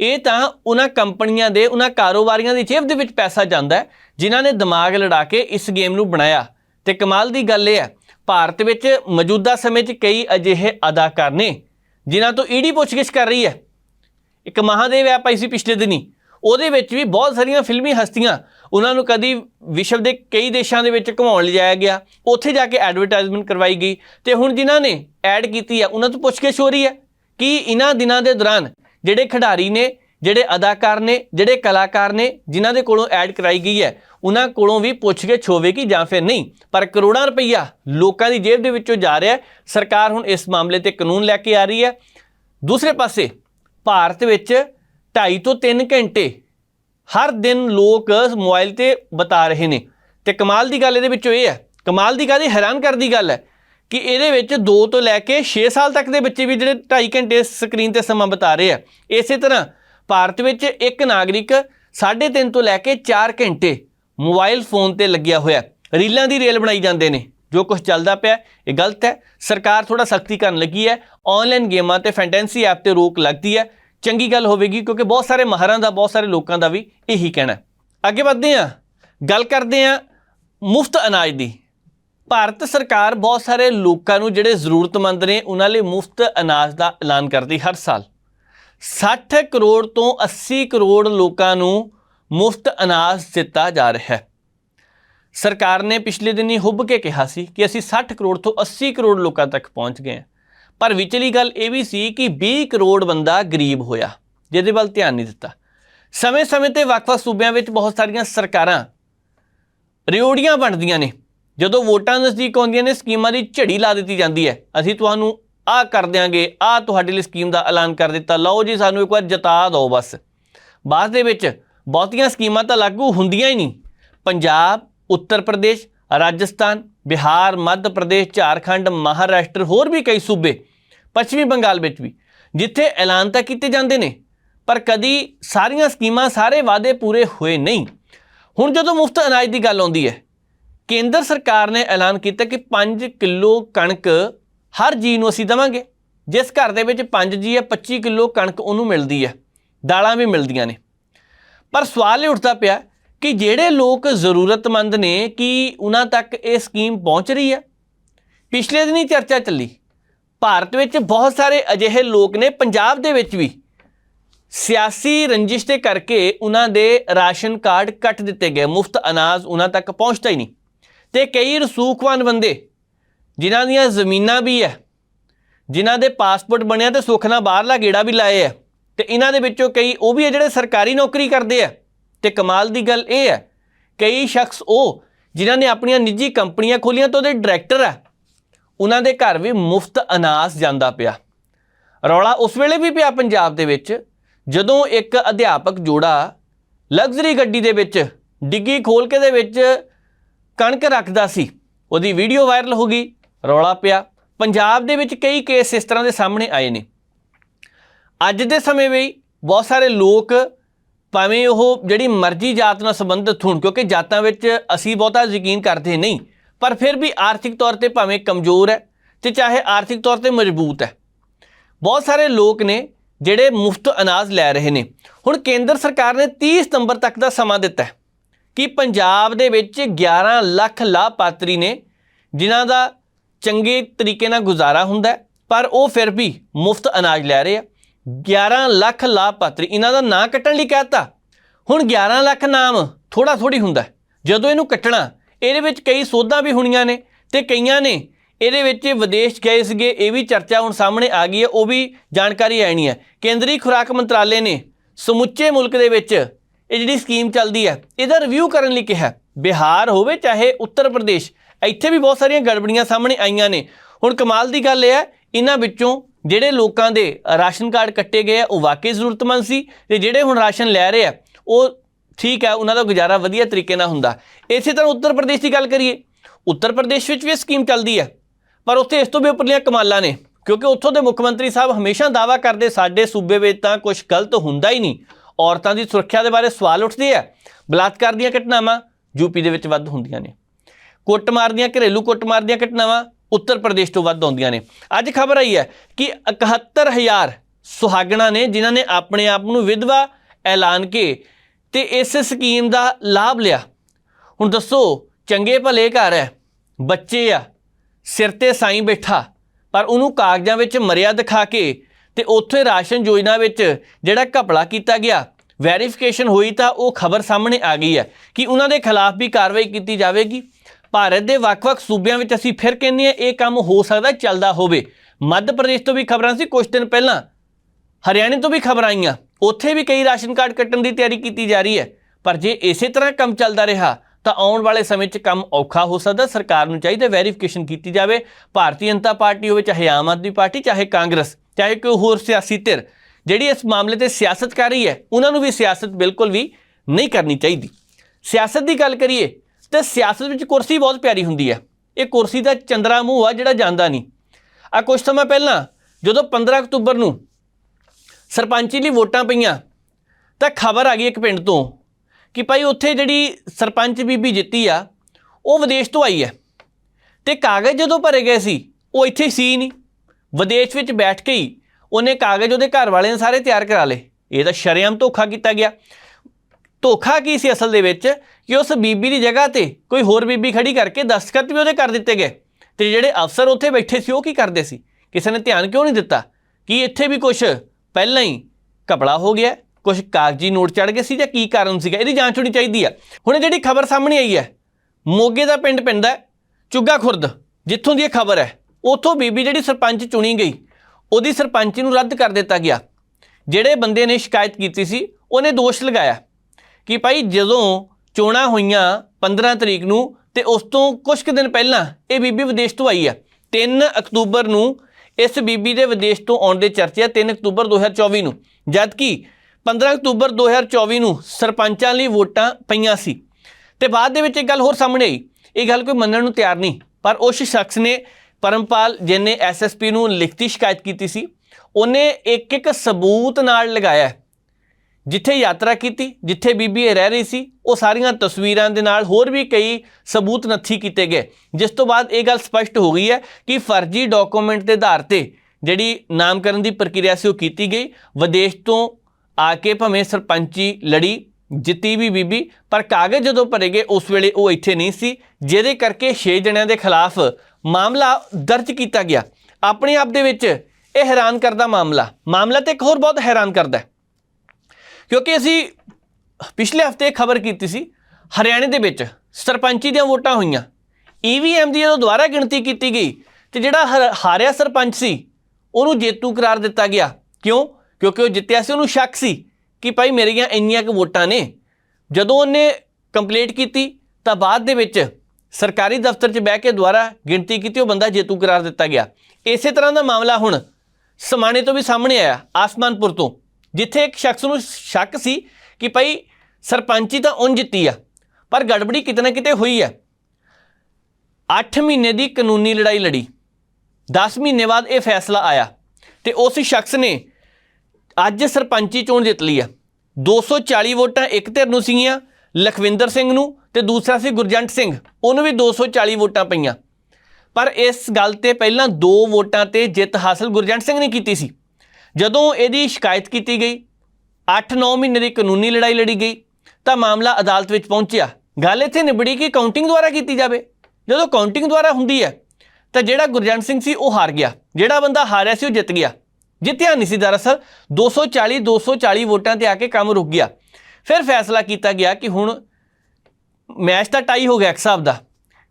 ਇਹ ਤਾਂ ਉਹਨਾਂ ਕੰਪਨੀਆਂ ਦੇ, ਉਹਨਾਂ ਕਾਰੋਬਾਰੀਆਂ ਦੀ ਜੇਬ ਦੇ ਵਿੱਚ ਪੈਸਾ ਜਾਂਦਾ ਹੈ, ਜਿਨ੍ਹਾਂ ਨੇ ਦਿਮਾਗ ਲੜਾ ਕੇ ਇਸ ਗੇਮ ਨੂੰ ਬਣਾਇਆ। ਤੇ ਕਮਾਲ ਦੀ ਗੱਲ ਇਹ ਹੈ, ਭਾਰਤ ਵਿੱਚ ਮੌਜੂਦਾ ਸਮੇਂ 'ਚ ਕਈ ਅਜਿਹੇ ਅਦਾਕਾਰ ਨੇ, ਜਿਨ੍ਹਾਂ ਤੋਂ ਈਡੀ ਪੁੱਛਗਿੱਛ ਕਰ ਰਹੀ ਹੈ। ਇੱਕ ਮਹਾਦੇਵ ਐਪ ਆਈ ਸੀ ਪਿਛਲੇ ਦਿਨੀ, ਉਹਦੇ ਵਿੱਚ ਵੀ ਬਹੁਤ ਸਾਰੀਆਂ ਫਿਲਮੀ ਹਸਤੀਆਂ ਉਹਨਾਂ ਨੂੰ ਕਦੀ ਵਿਸ਼ਵ ਦੇ ਕਈ ਦੇਸ਼ਾਂ ਦੇ ਵਿੱਚ ਘੁਮਾਉਣ ਲਿਜਾਇਆ ਗਿਆ, ਉੱਥੇ ਜਾ ਕੇ ਐਡਵਰਟਾਈਜ਼ਮੈਂਟ ਕਰਵਾਈ ਗਈ। ਤੇ ਹੁਣ ਜਿਨ੍ਹਾਂ ਨੇ ਐਡ ਕੀਤੀ ਹੈ, ਉਹਨਾਂ ਤੋਂ ਪੁੱਛਗਿੱਛ ਹੋ ਰਹੀ ਹੈ ਕਿ ਇਹਨਾਂ ਦਿਨਾਂ ਦੇ ਦੌਰਾਨ ਜਿਹੜੇ ਖਿਡਾਰੀ ਨੇ, ਜਿਹੜੇ ਅਦਾਕਾਰ ਨੇ, ਜਿਹੜੇ ਕਲਾਕਾਰ ਨੇ, ਜਿਨ੍ਹਾਂ ਦੇ ਕੋਲੋਂ ਐਡ ਕਰਾਈ ਗਈ ਹੈ, ਉਹਨਾਂ ਕੋਲੋਂ ਵੀ ਪੁੱਛਗਿੱਛ ਹੋਵੇਗੀ ਜਾਂ ਫਿਰ ਨਹੀਂ। ਪਰ ਕਰੋੜਾਂ ਰੁਪਈਆ ਲੋਕਾਂ ਦੀ ਜੇਬ ਦੇ ਵਿੱਚੋਂ ਜਾ ਰਿਹਾ ਸਰਕਾਰ ਹੁਣ ਇਸ ਮਾਮਲੇ ਤੇ ਕਾਨੂੰਨ ਲੈ ਕੇ ਆ ਰਹੀ ਹੈ। ਦੂਸਰੇ ਪਾਸੇ, ਭਾਰਤ ਵਿੱਚ 2.5 ਤੋਂ 3 ਘੰਟੇ ਹਰ ਦਿਨ ਲੋਕ ਮੋਬਾਈਲ ਤੇ ਬਤਾ ਰਹੇ ਨੇ। ਤੇ ਕਮਾਲ ਦੀ ਗੱਲ ਇਹਦੇ ਵਿੱਚੋਂ ਇਹ ਹੈ। ਕਮਾਲ ਦੀ ਗੱਲ, ਇਹ ਹੈਰਾਨ ਕਰਦੀ ਗੱਲ ਹੈ ਕਿ ਇਹਦੇ ਵਿੱਚ 2 ਤੋਂ ਲੈ ਕੇ 6 ਸਾਲ ਤੱਕ ਦੇ ਬੱਚੇ ਵੀ ਜਿਹੜੇ 2.5 ਘੰਟੇ ਸਕਰੀਨ ਤੇ ਸਮਾਂ ਬਿਤਾ ਰਹੇ ਆ। ਇਸੇ ਤਰ੍ਹਾਂ ਭਾਰਤ ਵਿੱਚ ਇੱਕ ਨਾਗਰਿਕ 3.5 ਤੋਂ ਲੈ ਕੇ 4 ਘੰਟੇ ਮੋਬਾਈਲ ਫੋਨ ਤੇ ਲੱਗਿਆ ਹੋਇਆ। ਹੈ। ਰੀਲਾਂ ਦੀ ਰੇਲ ਬਣਾਈ ਜਾਂਦੇ ਨੇ, ਜੋ ਕੁਝ ਚੱਲਦਾ ਪਿਆ। ਇਹ ਗਲਤ ਹੈ। ਸਰਕਾਰ ਥੋੜਾ ਸਖਤੀ ਕਰਨ ਲੱਗੀ ਹੈ। ਆਨਲਾਈਨ ਗੇਮਾਂ ਤੇ ਫੈਂਟੈਂਸੀ ਐਪ ਤੇ ਰੋਕ ਲੱਗਦੀ ਹੈ। ਚੰਗੀ ਗੱਲ ਹੋਵੇਗੀ ਕਿਉਂਕਿ ਬਹੁਤ ਸਾਰੇ ਮਾਹਰਾਂ ਦਾ, ਬਹੁਤ ਸਾਰੇ ਲੋਕਾਂ ਦਾ ਵੀ ਇਹੀ ਕਹਿਣਾ ਅੱਗੇ ਵਧਦੇ ਹਾਂ। ਗੱਲ ਕਰਦੇ ਹਾਂ ਮੁਫਤ ਅਨਾਜ ਦੀ। ਭਾਰਤ ਸਰਕਾਰ ਬਹੁਤ ਸਾਰੇ ਲੋਕਾਂ ਨੂੰ ਜਿਹੜੇ ਜ਼ਰੂਰਤਮੰਦ ਨੇ, ਉਹਨਾਂ ਲਈ ਮੁਫਤ ਅਨਾਜ ਦਾ ਐਲਾਨ ਕਰਦੀ ਹਰ ਸਾਲ। 60 ਕਰੋੜ ਤੋਂ 80 ਕਰੋੜ ਲੋਕਾਂ ਨੂੰ ਮੁਫਤ ਅਨਾਜ ਦਿੱਤਾ ਜਾ ਰਿਹਾ ਹੈ। ਸਰਕਾਰ ਨੇ ਪਿਛਲੇ ਦਿਨੀ ਹੁੱਬ ਕੇ ਕਿਹਾ ਸੀ ਕਿ ਅਸੀਂ 60 ਕਰੋੜ ਤੋਂ 80 ਕਰੋੜ ਲੋਕਾਂ ਤੱਕ ਪਹੁੰਚ ਗਏ ਹਾਂ। ਪਰ ਵਿਚਲੀ ਗੱਲ ਇਹ ਵੀ ਸੀ ਕਿ 20 ਕਰੋੜ ਬੰਦਾ ਗਰੀਬ ਹੋਇਆ, ਜਿਹਦੇ ਵੱਲ ਧਿਆਨ ਨਹੀਂ ਦਿੱਤਾ। ਸਮੇਂ-ਸਮੇਂ ਤੇ ਵੱਖ-ਵੱਖ ਸੂਬਿਆਂ ਵਿੱਚ ਬਹੁਤ ਸਾਰੀਆਂ ਸਰਕਾਰਾਂ ਰਿਓੜੀਆਂ ਬਣਦੀਆਂ ਨੇ। ਜਦੋਂ ਵੋਟਾਂ ਨਜ਼ਦੀਕ ਆਉਂਦੀਆਂ ਨੇ, ਸਕੀਮਾਂ ਦੀ ਝੜੀ ਲਾ ਦਿੱਤੀ ਜਾਂਦੀ ਹੈ। ਅਸੀਂ ਤੁਹਾਨੂੰ ਆਹ ਕਰ ਦਿਆਂਗੇ, ਆਹ ਤੁਹਾਡੇ ਲਈ ਸਕੀਮ ਦਾ ਐਲਾਨ ਕਰ ਦਿੱਤਾ। ਲਓ ਜੀ, ਸਾਨੂੰ ਇੱਕ ਵਾਰ ਜਤਾ ਦਿਓ ਬਸ। ਬਾਅਦ ਦੇ ਵਿੱਚ ਬਹੁਤੀਆਂ ਸਕੀਮਾਂ ਤਾਂ ਲਾਗੂ ਹੁੰਦੀਆਂ ਹੀ ਨਹੀਂ। ਪੰਜਾਬ, ਉੱਤਰ ਪ੍ਰਦੇਸ਼, ਰਾਜਸਥਾਨ, ਬਿਹਾਰ, ਮੱਧ ਪ੍ਰਦੇਸ਼, ਝਾਰਖੰਡ, ਮਹਾਰਾਸ਼ਟਰ, ਹੋਰ ਵੀ ਕਈ ਸੂਬੇ, ਪੱਛਮੀ ਬੰਗਾਲ ਵਿੱਚ ਵੀ, ਜਿੱਥੇ ਐਲਾਨ ਤਾਂ ਕੀਤੇ ਜਾਂਦੇ ਨੇ, ਪਰ ਕਦੀ ਸਾਰੀਆਂ ਸਕੀਮਾਂ ਸਾਰੇ ਵਾਅਦੇ ਪੂਰੇ ਹੋਏ ਨਹੀਂ। ਹੁਣ ਜਦੋਂ ਮੁਫਤ ਅਨਾਜ ਦੀ ਗੱਲ ਆਉਂਦੀ ਹੈ ਕੇਂਦਰ ਸਰਕਾਰ ਨੇ ਐਲਾਨ ਕੀਤਾ ਕਿ 5 ਕਿਲੋ ਕਣਕ ਹਰ ਜੀ ਨੂੰ ਅਸੀਂ ਦੇਵਾਂਗੇ। ਜਿਸ ਘਰ ਦੇ ਵਿੱਚ 5 ਜੀ ਹੈ 25 ਕਿਲੋ ਕਣਕ ਉਹਨੂੰ ਮਿਲਦੀ ਹੈ। ਦਾਲਾਂ ਵੀ ਮਿਲਦੀਆਂ ਨੇ। ਪਰ ਸਵਾਲ ਇਹ ਉੱਠਦਾ ਪਿਆ ਕਿ ਜਿਹੜੇ ਲੋਕ ਜ਼ਰੂਰਤਮੰਦ ਨੇ ਕਿ ਉਹਨਾਂ ਤੱਕ ਇਹ ਸਕੀਮ ਪਹੁੰਚ ਰਹੀ ਹੈ? ਪਿਛਲੇ ਦਿਨੀ ਚਰਚਾ ਚੱਲੀ। ਭਾਰਤ ਵਿੱਚ ਬਹੁਤ ਸਾਰੇ ਅਜਿਹੇ ਲੋਕ ਨੇ, ਪੰਜਾਬ ਦੇ ਵਿੱਚ ਵੀ। ਸਿਆਸੀ ਰੰਜਿਸ਼ ਦੇ ਕਰਕੇ ਉਹਨਾਂ ਦੇ ਰਾਸ਼ਨ ਕਾਰਡ ਕੱਟ ਦਿੱਤੇ ਗਏ। ਮੁਫਤ ਅਨਾਜ ਉਹਨਾਂ ਤੱਕ ਪਹੁੰਚਦਾ ਹੀ ਨਹੀਂ। ਤੇ ਕਈ ਰਸੂਖਵਾਨ ਬੰਦੇ, ਜਿਨ੍ਹਾਂ ਦੀਆਂ ਜ਼ਮੀਨਾਂ ਵੀ ਹੈ ਜਿਨ੍ਹਾਂ ਦੇ ਪਾਸਪੋਰਟ ਬਣਿਆ ਤੇ ਸੁੱਖ ਨਾਲ ਬਾਹਰਲਾ ਗੇੜਾ ਵੀ ਲਾਏ ਆ ਤੇ ਇਹਨਾਂ ਦੇ ਵਿੱਚੋਂ ਕਈ ਉਹ ਵੀ ਹੈ ਜਿਹੜੇ ਸਰਕਾਰੀ ਨੌਕਰੀ ਕਰਦੇ ਆ ਤੇ ਕਮਾਲ ਦੀ ਗੱਲ ਇਹ ਹੈ ਕਈ ਸ਼ਖਸ ਉਹ, ਜਿਨ੍ਹਾਂ ਨੇ ਆਪਣੀਆਂ ਨਿੱਜੀ ਕੰਪਨੀਆਂ ਖੋਲੀਆਂ ਤੇ ਉਹਦੇ ਡਾਇਰੈਕਟਰ ਆ ਉਹਨਾਂ ਦੇ ਘਰ ਵੀ ਮੁਫਤ ਅਨਾਜ ਜਾਂਦਾ ਪਿਆ। ਰੌਲਾ ਉਸ ਵੇਲੇ ਵੀ ਪਿਆ ਪੰਜਾਬ ਦੇ ਵਿੱਚ, ਜਦੋਂ ਇੱਕ ਅਧਿਆਪਕ ਜੋੜਾ ਲਗਜ਼ਰੀ ਗੱਡੀ ਦੇ ਵਿੱਚ, ਡਿੱਗੀ ਖੋਲ ਕੇ ਦੇ ਵਿੱਚ ਕਣਕ ਰੱਖਦਾ ਸੀ। ਉਹਦੀ ਵੀਡੀਓ ਵਾਇਰਲ ਹੋ ਗਈ, ਰੌਲਾ ਪਿਆ। ਪੰਜਾਬ ਦੇ ਵਿੱਚ ਕਈ ਕੇਸ ਇਸ ਤਰ੍ਹਾਂ ਦੇ ਸਾਹਮਣੇ ਆਏ ਨੇ। ਅੱਜ ਦੇ ਸਮੇਂ ਵਿੱਚ ਬਹੁਤ ਸਾਰੇ ਲੋਕ ਭਾਵੇਂ ਉਹ ਜਿਹੜੀ ਮਰਜ਼ੀ ਜਾਤ ਨਾਲ ਸੰਬੰਧਿਤ ਹੋਣ, ਕਿਉਂਕਿ ਜਾਤਾਂ ਵਿੱਚ ਅਸੀਂ ਬਹੁਤਾ ਯਕੀਨ ਕਰਦੇ ਨਹੀਂ, ਪਰ ਫਿਰ ਵੀ ਆਰਥਿਕ ਤੌਰ ਤੇ ਭਾਵੇਂ ਕਮਜ਼ੋਰ ਹੈ ਤੇ ਚਾਹੇ ਆਰਥਿਕ ਤੌਰ ਤੇ ਮਜ਼ਬੂਤ ਹੈ। ਬਹੁਤ ਸਾਰੇ ਲੋਕ ਨੇ ਜਿਹੜੇ ਮੁਫਤ ਅਨਾਜ ਲੈ ਰਹੇ ਨੇ। ਹੁਣ ਕੇਂਦਰ ਸਰਕਾਰ ਨੇ 30 ਸਤੰਬਰ ਤੱਕ ਦਾ ਸਮਾਂ ਦਿੱਤਾ ਹੈ। ਕਿ ਪੰਜਾਬ ਦੇ ਵਿੱਚ 11 ਲੱਖ ਲਾਭਪਾਤਰੀ ਨੇ, ਜਿਨ੍ਹਾਂ ਦਾ ਚੰਗੇ ਤਰੀਕੇ ਨਾਲ ਗੁਜ਼ਾਰਾ ਹੁੰਦਾ ਪਰ ਉਹ ਫਿਰ ਵੀ ਮੁਫਤ ਅਨਾਜ ਲੈ ਰਹੇ ਆ। 11 ਲੱਖ ਲਾਭਪਾਤਰੀ, ਇਹਨਾਂ ਦਾ ਨਾਂ ਕੱਟਣ ਲਈ ਕਹਿਤਾ ਹੁਣ 11 ਲੱਖ ਨਾਮ ਥੋੜਾ ਥੋੜੀ ਹੁੰਦਾ ਜਦੋਂ ਇਹਨੂੰ ਕੱਟਣਾ, ਇਹਦੇ ਵਿੱਚ ਕਈ ਸੋਧਾਂ ਵੀ ਹੋਣੀਆਂ ਨੇ ਤੇ ਕਈਆਂ ਨੇ ਇਹਦੇ ਵਿੱਚ ਵਿਦੇਸ਼ ਗਏ ਸੀਗੇ, ਇਹ ਵੀ ਚਰਚਾ ਹੁਣ ਸਾਹਮਣੇ ਆ ਗਈ ਹੈ, ਉਹ ਵੀ ਜਾਣਕਾਰੀ ਆਣੀ ਹੈ। ਕੇਂਦਰੀ ਖੁਰਾਕ ਮੰਤਰਾਲੇ ਨੇ ਸਮੁੱਚੇ ਮੁਲਕ ਦੇ ਵਿੱਚ ਇਹ ਜਿਹੜੀ ਸਕੀਮ ਚੱਲਦੀ ਹੈ, ਇਹਦਾ ਰਿਵਿਊ ਕਰਨ ਲਈ ਕਿਹਾ ਬਿਹਾਰ ਹੋਵੇ ਚਾਹੇ ਉੱਤਰ ਪ੍ਰਦੇਸ਼, ਇੱਥੇ ਵੀ ਬਹੁਤ ਸਾਰੀਆਂ ਗੜਬੜੀਆਂ ਸਾਹਮਣੇ ਆਈਆਂ ਨੇ। ਹੁਣ ਕਮਾਲ ਦੀ ਗੱਲ ਇਹ ਹੈ, ਇਹਨਾਂ ਵਿੱਚੋਂ ਜਿਹੜੇ ਲੋਕਾਂ ਦੇ ਰਾਸ਼ਨ ਕਾਰਡ ਕੱਟੇ ਗਏ ਆ, ਉਹ ਵਾਕਈ ਜ਼ਰੂਰਤਮੰਦ ਸੀ ਤੇ ਜਿਹੜੇ ਹੁਣ ਰਾਸ਼ਨ ਲੈ ਰਹੇ ਆ, ਉਹ ਠੀਕ ਹੈ, ਉਹਨਾਂ ਦਾ ਗੁਜ਼ਾਰਾ ਵਧੀਆ ਤਰੀਕੇ ਨਾਲ ਹੁੰਦਾ। ਇਸੇ ਤਰ੍ਹਾਂ ਉੱਤਰ ਪ੍ਰਦੇਸ਼ ਦੀ ਗੱਲ ਕਰੀਏ, ਉੱਤਰ ਪ੍ਰਦੇਸ਼ ਵਿੱਚ ਵੀ ਇਹ ਸਕੀਮ ਚੱਲਦੀ ਹੈ, ਪਰ ਉੱਥੇ ਇਸ ਤੋਂ ਵੀ ਉੱਪਰਲੀਆਂ ਕਮਾਲਾਂ ਨੇ, ਕਿਉਂਕਿ ਉੱਥੋਂ ਦੇ ਮੁੱਖ ਮੰਤਰੀ ਸਾਹਿਬ ਹਮੇਸ਼ਾ ਦਾਵਾ ਕਰਦੇ, ਸਾਡੇ ਸੂਬੇ ਵਿੱਚ ਤਾਂ ਕੁਝ ਗਲਤ ਹੁੰਦਾ ਹੀ ਨਹੀਂ। ਔਰਤਾਂ ਦੀ ਸੁਰੱਖਿਆ ਦੇ ਬਾਰੇ ਸਵਾਲ ਉੱਠਦੇ ਆ ਬਲਾਤਕਾਰ ਦੀਆਂ ਘਟਨਾਵਾਂ ਯੂਪੀ ਦੇ ਵਿੱਚ ਵੱਧ ਹੁੰਦੀਆਂ ਨੇ। ਕੁੱਟਮਾਰ ਦੀਆਂ, ਘਰੇਲੂ ਕੁੱਟਮਾਰ ਦੀਆਂ ਘਟਨਾਵਾਂ ਉੱਤਰ ਪ੍ਰਦੇਸ਼ ਤੋਂ ਵੱਧ ਆਉਂਦੀਆਂ ਨੇ। ਅੱਜ ਖਬਰ ਆਈ ਹੈ ਕਿ 71000 ਸੁਹਾਗਣਾ ਨੇ, ਜਿਨ੍ਹਾਂ ਨੇ ਆਪਣੇ ਆਪ ਨੂੰ ਵਿਧਵਾ ਐਲਾਨ ਕੇ ਤੇ ਇਸ ਸਕੀਮ ਦਾ ਲਾਭ ਲਿਆ। ਹੁਣ ਦੱਸੋ, ਚੰਗੇ ਭਲੇ ਘਰ ਹੈ, ਬੱਚੇ ਆ, ਸਿਰ ਤੇ ਸਾਈਂ ਬੈਠਾ, ਪਰ ਉਹਨੂੰ ਕਾਗਜ਼ਾਂ ਵਿੱਚ ਮਰਿਆ ਦਿਖਾ ਕੇ ਤੇ ਉੱਥੇ ਰਾਸ਼ਨ ਯੋਜਨਾ ਵਿੱਚ ਜਿਹੜਾ ਘਪਲਾ ਕੀਤਾ ਗਿਆ ਵੈਰੀਫਿਕੇਸ਼ਨ ਹੋਈ ਤਾਂ ਉਹ ਖਬਰ ਸਾਹਮਣੇ ਆ ਗਈ ਹੈ ਕਿ ਉਹਨਾਂ ਦੇ ਖਿਲਾਫ ਵੀ ਕਾਰਵਾਈ ਕੀਤੀ ਜਾਵੇਗੀ। ਭਾਰਤ ਦੇ ਵੱਖ-ਵੱਖ ਸੂਬਿਆਂ ਵਿੱਚ ਅਸੀਂ ਫਿਰ ਕਹਿੰਦੇ ਹਾਂ ਇਹ ਕੰਮ ਹੋ ਸਕਦਾ, ਚੱਲਦਾ ਹੋਵੇ। ਮੱਧ ਪ੍ਰਦੇਸ਼ ਤੋਂ ਵੀ ਖਬਰਾਂ ਸੀ ਕੁਝ ਦਿਨ ਪਹਿਲਾਂ। ਹਰਿਆਣੇ ਤੋਂ ਵੀ ਖਬਰਾਂ ਆਈਆਂ। ਉੱਥੇ ਵੀ ਕਈ ਰਾਸ਼ਨ ਕਾਰਡ ਕੱਟਣ ਦੀ ਤਿਆਰੀ ਕੀਤੀ ਜਾ ਰਹੀ ਹੈ। ਪਰ ਜੇ ਇਸੇ ਤਰ੍ਹਾਂ ਕੰਮ ਚੱਲਦਾ ਰਿਹਾ, ਤਾਂ ਆਉਣ ਵਾਲੇ ਸਮੇਂ 'ਚ ਕੰਮ ਔਖਾ ਹੋ ਸਕਦਾ। ਸਰਕਾਰ ਨੂੰ ਚਾਹੀਦਾ ਵੈਰੀਫਿਕੇਸ਼ਨ ਕੀਤੀ ਜਾਵੇ। ਭਾਰਤੀ ਜਨਤਾ ਪਾਰਟੀ ਹੋਵੇ, ਚਾਹੇ ਆਮ ਆਦਮੀ ਪਾਰਟੀ, ਚਾਹੇ ਕਾਂਗਰਸ। ਚਾਹੇ ਕੋਈ ਹੋਰ ਸਿਆਸੀ ਧਿਰ, ਜਿਹੜੀ ਇਸ ਮਾਮਲੇ ਤੇ ਸਿਆਸਤ ਕਰ ਰਹੀ ਹੈ, ਉਹਨਾਂ ਨੂੰ ਵੀ ਸਿਆਸਤ ਬਿਲਕੁਲ ਵੀ ਨਹੀਂ ਕਰਨੀ ਚਾਹੀਦੀ। ਸਿਆਸਤ ਦੀ ਗੱਲ ਕਰੀਏ, ਤੇ ਸਿਆਸਤ ਵਿੱਚ ਕੁਰਸੀ ਬਹੁਤ ਪਿਆਰੀ ਹੁੰਦੀ ਹੈ। ਇਹ ਕੁਰਸੀ ਦਾ ਚੰਦਰਾ ਮੂੰਹ ਆ ਜਿਹੜਾ ਜਾਂਦਾ ਨਹੀਂ। ਆ ਕੁਝ ਸਮਾਂ ਪਹਿਲਾਂ, ਜਦੋਂ 15 ਅਕਤੂਬਰ ਨੂੰ ਸਰਪੰਚੀ ਲਈ ਵੋਟਾਂ ਪਈਆਂ, ਤਾਂ ਖਬਰ ਆ ਗਈ ਇੱਕ ਪਿੰਡ ਤੋਂ ਕਿ ਭਾਈ ਉੱਥੇ ਜਿਹੜੀ ਸਰਪੰਚ ਬੀਬੀ ਜਿੱਤੀ ਆ, ਉਹ ਵਿਦੇਸ਼ ਤੋਂ ਆਈ ਹੈ। ਤੇ ਕਾਗਜ਼ ਜਦੋਂ ਭਰੇ ਗਏ ਸੀ, ਉਹ ਇੱਥੇ ਸੀ ਨਹੀਂ। ਵਿਦੇਸ਼ ਵਿੱਚ ਬੈਠ ਕੇ ਹੀ ਉਹਨੇ ਕਾਗਜ਼ ਉਹਦੇ ਘਰ ਵਾਲੇ ਨੇ ਸਾਰੇ ਤਿਆਰ ਕਰਾ ਲਏ। ਇਹ ਤਾਂ ਸ਼ਰੇਆਮ ਧੋਖਾ ਕੀਤਾ ਗਿਆ। ਧੋਖਾ ਕੀ ਸੀ ਅਸਲ ਦੇ ਵਿੱਚ? ਕਿ ਉਸ ਬੀਬੀ ਦੀ ਜਗ੍ਹਾ ਤੇ ਕੋਈ ਹੋਰ ਬੀਬੀ ਖੜੀ ਕਰਕੇ ਦਸਤਖਤ ਵੀ ਉਹਦੇ ਕਰ ਦਿੱਤੇ ਗਏ। ਤੇ ਜਿਹੜੇ ਅਫਸਰ ਉੱਥੇ ਬੈਠੇ ਸੀ ਉਹ ਕੀ ਕਰਦੇ ਸੀ? ਕਿਸੇ ਨੇ ਧਿਆਨ ਕਿਉਂ ਨਹੀਂ ਦਿੱਤਾ? ਕਿ ਇੱਥੇ ਵੀ ਕੁਝ ਪਹਿਲਾਂ ਹੀ ਕਪੜਾ ਹੋ ਗਿਆ? ਕੁਝ ਕਾਗਜ਼ੀ ਨੋਟ ਚੜ ਗਏ ਸੀ ਜਾਂ ਕੀ ਕਾਰਨ ਸੀਗਾ? ਇਹਦੀ ਜਾਂਚ ਹੋਣੀ ਚਾਹੀਦੀ ਆ। ਹੁਣ ਜਿਹੜੀ ਖਬਰ ਸਾਹਮਣੇ ਆਈ ਹੈ ਮੋਗੇ ਦਾ ਪਿੰਡ ਪੈਂਦਾ ਹੈ, ਚੁੱਗਾ ਖੁਰਦ ਜਿੱਥੋਂ ਦੀ ਇਹ ਖਬਰ ਹੈ। ਉੱਥੋਂ ਬੀਬੀ ਜਿਹੜੀ ਸਰਪੰਚ ਚੁਣੀ ਗਈ, ਉਹਦੀ ਸਰਪੰਚੀ ਨੂੰ ਰੱਦ ਕਰ ਦਿੱਤਾ ਗਿਆ। ਜਿਹੜੇ ਬੰਦੇ ਨੇ ਸ਼ਿਕਾਇਤ ਕੀਤੀ ਸੀ, ਉਹਨੇ ਦੋਸ਼ ਲਗਾਇਆ ਕਿ ਭਾਈ ਜਦੋਂ ਚੋਣਾਂ ਹੋਈਆਂ 15 ਤਰੀਕ ਨੂੰ ਤੇ ਉਸ ਤੋਂ ਕੁਝ ਕੁ ਦਿਨ ਪਹਿਲਾਂ ਇਹ ਬੀਬੀ ਵਿਦੇਸ਼ ਤੋਂ ਆਈ ਹੈ 3 ਅਕਤੂਬਰ ਨੂੰ ਇਸ ਬੀਬੀ ਦੇ ਵਿਦੇਸ਼ ਤੋਂ ਆਉਣ ਦੇ ਚਰਚੇ ਆ 3 ਅਕਤੂਬਰ 2024 ਨੂੰ। ਜਦਕਿ 15 ਅਕਤੂਬਰ 2024 ਨੂੰ ਸਰਪੰਚਾਂ ਲਈ ਵੋਟਾਂ ਪਈਆਂ ਸੀ। ਤੇ ਬਾਅਦ ਦੇ ਵਿੱਚ ਇੱਕ ਗੱਲ ਹੋਰ ਸਾਹਮਣੇ ਆਈ। ਇਹ ਗੱਲ ਕੋਈ ਮੰਨਣ ਨੂੰ ਤਿਆਰ ਨਹੀਂ, ਪਰ ਉਸ ਸ਼ਖਸ ਨੇ ਪਰਮਪਾਲ ਜਿਹਨੇ ਐਸਐਸਪੀ ਨੂੰ ਲਿਖਤੀ ਸ਼ਿਕਾਇਤ ਕੀਤੀ ਸੀ, ਉਹਨੇ ਇੱਕ ਇੱਕ ਸਬੂਤ ਨਾਲ ਲਗਾਇਆ। ਜਿੱਥੇ ਯਾਤਰਾ ਕੀਤੀ, ਜਿੱਥੇ ਬੀਬੀ ਇਹ ਰਹਿ ਰਹੀ ਸੀ, ਉਹ ਸਾਰੀਆਂ ਤਸਵੀਰਾਂ ਦੇ ਨਾਲ ਹੋਰ ਵੀ ਕਈ ਸਬੂਤ ਨੱਥੀ ਕੀਤੇ ਗਏ। ਜਿਸ ਤੋਂ ਬਾਅਦ ਇਹ ਗੱਲ ਸਪਸ਼ਟ ਹੋ ਗਈ ਹੈ ਕਿ ਫਰਜ਼ੀ ਡਾਕੂਮੈਂਟ ਦੇ ਆਧਾਰ ਤੇ ਜਿਹੜੀ ਨਾਮਕਰਨ ਦੀ ਪ੍ਰਕਿਰਿਆ ਸੀ, ਉਹ ਕੀਤੀ ਗਈ। ਵਿਦੇਸ਼ ਤੋਂ ਆ ਕੇ ਭਵੇਂ ਸਰਪੰਚੀ ਲੜੀ, ਜਿੱਤੀ ਵੀ ਬੀਬੀ, ਪਰ ਕਾਗਜ਼ ਜਦੋਂ ਭਰੇ ਗਏ, ਉਸ ਵੇਲੇ ਉਹ ਇੱਥੇ ਨਹੀਂ ਸੀ, ਜਿਹਦੇ ਕਰਕੇ 6 ਜਣਿਆਂ ਦੇ ਖਿਲਾਫ ਮਾਮਲਾ ਦਰਜ ਕੀਤਾ ਗਿਆ। ਆਪਣੇ ਆਪ ਦੇ ਵਿੱਚ ਇਹ ਹੈਰਾਨ ਕਰਦਾ ਮਾਮਲਾ। ਮਾਮਲਾ ਤੇ ਇੱਕ ਹੋਰ ਬਹੁਤ ਹੈਰਾਨ ਕਰਦਾ ਹੈ। ਕਿਉਂਕਿ ਅਸੀਂ ਪਿਛਲੇ ਹਫ਼ਤੇ ਖਬਰ ਕੀਤੀ ਸੀ, ਹਰਿਆਣੇ ਦੇ ਵਿੱਚ ਸਰਪੰਚੀ ਦੀਆਂ ਵੋਟਾਂ ਹੋਈਆਂ। ਈਵੀਐਮ ਦੀ ਜਦੋਂ ਦੁਬਾਰਾ ਗਿਣਤੀ ਕੀਤੀ ਗਈ ਤੇ ਜਿਹੜਾ ਹਰ- ਹਾਰਿਆ ਸਰਪੰਚ ਸੀ, ਉਹਨੂੰ ਜੇਤੂ ਕਰਾਰ ਦਿੱਤਾ ਗਿਆ। ਕਿਉਂ? ਕਿਉਂਕਿ ਉਹ ਜਿੱਤਿਆ ਸੀ, ਉਹਨੂੰ ਸ਼ੱਕ ਸੀ ਕਿ ਭਾਈ ਮੇਰੀਆਂ ਇੰਨੀਆਂ ਕੁ ਵੋਟਾਂ ਨੇ। ਜਦੋਂ ਉਹਨੇ ਕੰਪਲੀਟ ਕੀਤੀ ਤਾਂ ਬਾਅਦ ਦੇ ਵਿੱਚ ਸਰਕਾਰੀ ਦਫ਼ਤਰ 'ਚ ਬਹਿ ਕੇ ਦੁਬਾਰਾ ਗਿਣਤੀ ਕੀਤੀ, ਉਹ ਬੰਦਾ ਜੇਤੂ ਕਰਾਰ ਦਿੱਤਾ ਗਿਆ। ਇਸੇ ਤਰ੍ਹਾਂ ਦਾ ਮਾਮਲਾ ਹੁਣ ਸਮਾਣੇ ਤੋਂ ਵੀ ਸਾਹਮਣੇ ਆਇਆ, ਆਸਮਾਨਪੁਰ ਤੋਂ, ਜਿੱਥੇ ਇੱਕ ਸ਼ਖਸ ਨੂੰ ਸ਼ੱਕ ਸੀ ਕਿ ਭਾਈ ਸਰਪੰਚੀ ਤਾਂ ਉਨ ਜਿੱਤੀ ਆ, ਪਰ ਗੜਬੜੀ ਕਿਤੇ ਨਾ ਕਿਤੇ ਹੋਈ ਹੈ 8 ਮਹੀਨੇ ਦੀ ਕਾਨੂੰਨੀ ਲੜਾਈ ਲੜੀ। 10 ਮਹੀਨੇ ਬਾਅਦ ਇਹ ਫੈਸਲਾ ਆਇਆ ਤੇ ਉਸ ਸ਼ਖਸ ਨੇ ਅੱਜ ਸਰਪੰਚੀ ਚੋਣ ਜਿੱਤ ਲਈ ਆ। 240 ਵੋਟਾਂ ਇੱਕ ਧਿਰ ਨੂੰ ਸੀਗੀਆਂ, ਲਖਵਿੰਦਰ ਸਿੰਘ ਨੂੰ ਤੇ ਦੂਸਰਾ ਸੀ ਗੁਰਜੰਟ ਸਿੰਘ। ਉਹਨੂੰ ਵੀ 240 ਵੋਟਾਂ ਪਈਆਂ। ਪਰ ਇਸ ਗੱਲ ਤੇ ਪਹਿਲਾਂ ਦੋ ਵੋਟਾਂ ਤੇ ਜਿੱਤ ਹਾਸਲ ਗੁਰਜੰਟ ਸਿੰਘ ਨੇ ਕੀਤੀ ਸੀ। ਜਦੋਂ ਇਹਦੀ ਸ਼ਿਕਾਇਤ ਕੀਤੀ ਗਈ 8-9 ਮਹੀਨੇ ਦੀ ਕਾਨੂੰਨੀ ਲੜਾਈ ਲੜੀ ਗਈ, ਤਾਂ ਮਾਮਲਾ ਅਦਾਲਤ ਵਿੱਚ ਪਹੁੰਚਿਆ। ਗੱਲ ਇੱਥੇ ਨਿਬੜੀ ਕਿ ਕਾਊਂਟਿੰਗ ਦੁਆਰਾ ਕੀਤੀ ਜਾਵੇ। ਜਦੋਂ ਕਾਊਂਟਿੰਗ ਦੁਆਰਾ ਹੁੰਦੀ ਹੈ, ਤਾਂ ਜਿਹੜਾ ਗੁਰਜੰਟ ਸਿੰਘ ਸੀ ਉਹ ਹਾਰ ਗਿਆ। ਜਿਹੜਾ ਬੰਦਾ ਹਾਰਿਆ ਸੀ ਉਹ ਜਿੱਤ ਗਿਆ। ਜਿੱਤਿਆ ਨਹੀਂ ਸੀ ਦਰਅਸਲ 240 240 ਵੋਟਾਂ ਤੇ ਆ ਕੇ ਕੰਮ ਰੁਕ ਗਿਆ। ਫਿਰ ਫੈਸਲਾ ਕੀਤਾ ਗਿਆ ਕਿ ਹੁਣ ਮੈਚ ਤਾਂ ਟਾਈ ਹੋ ਗਿਆ ਇੱਕ ਹਿਸਾਬ ਦਾ।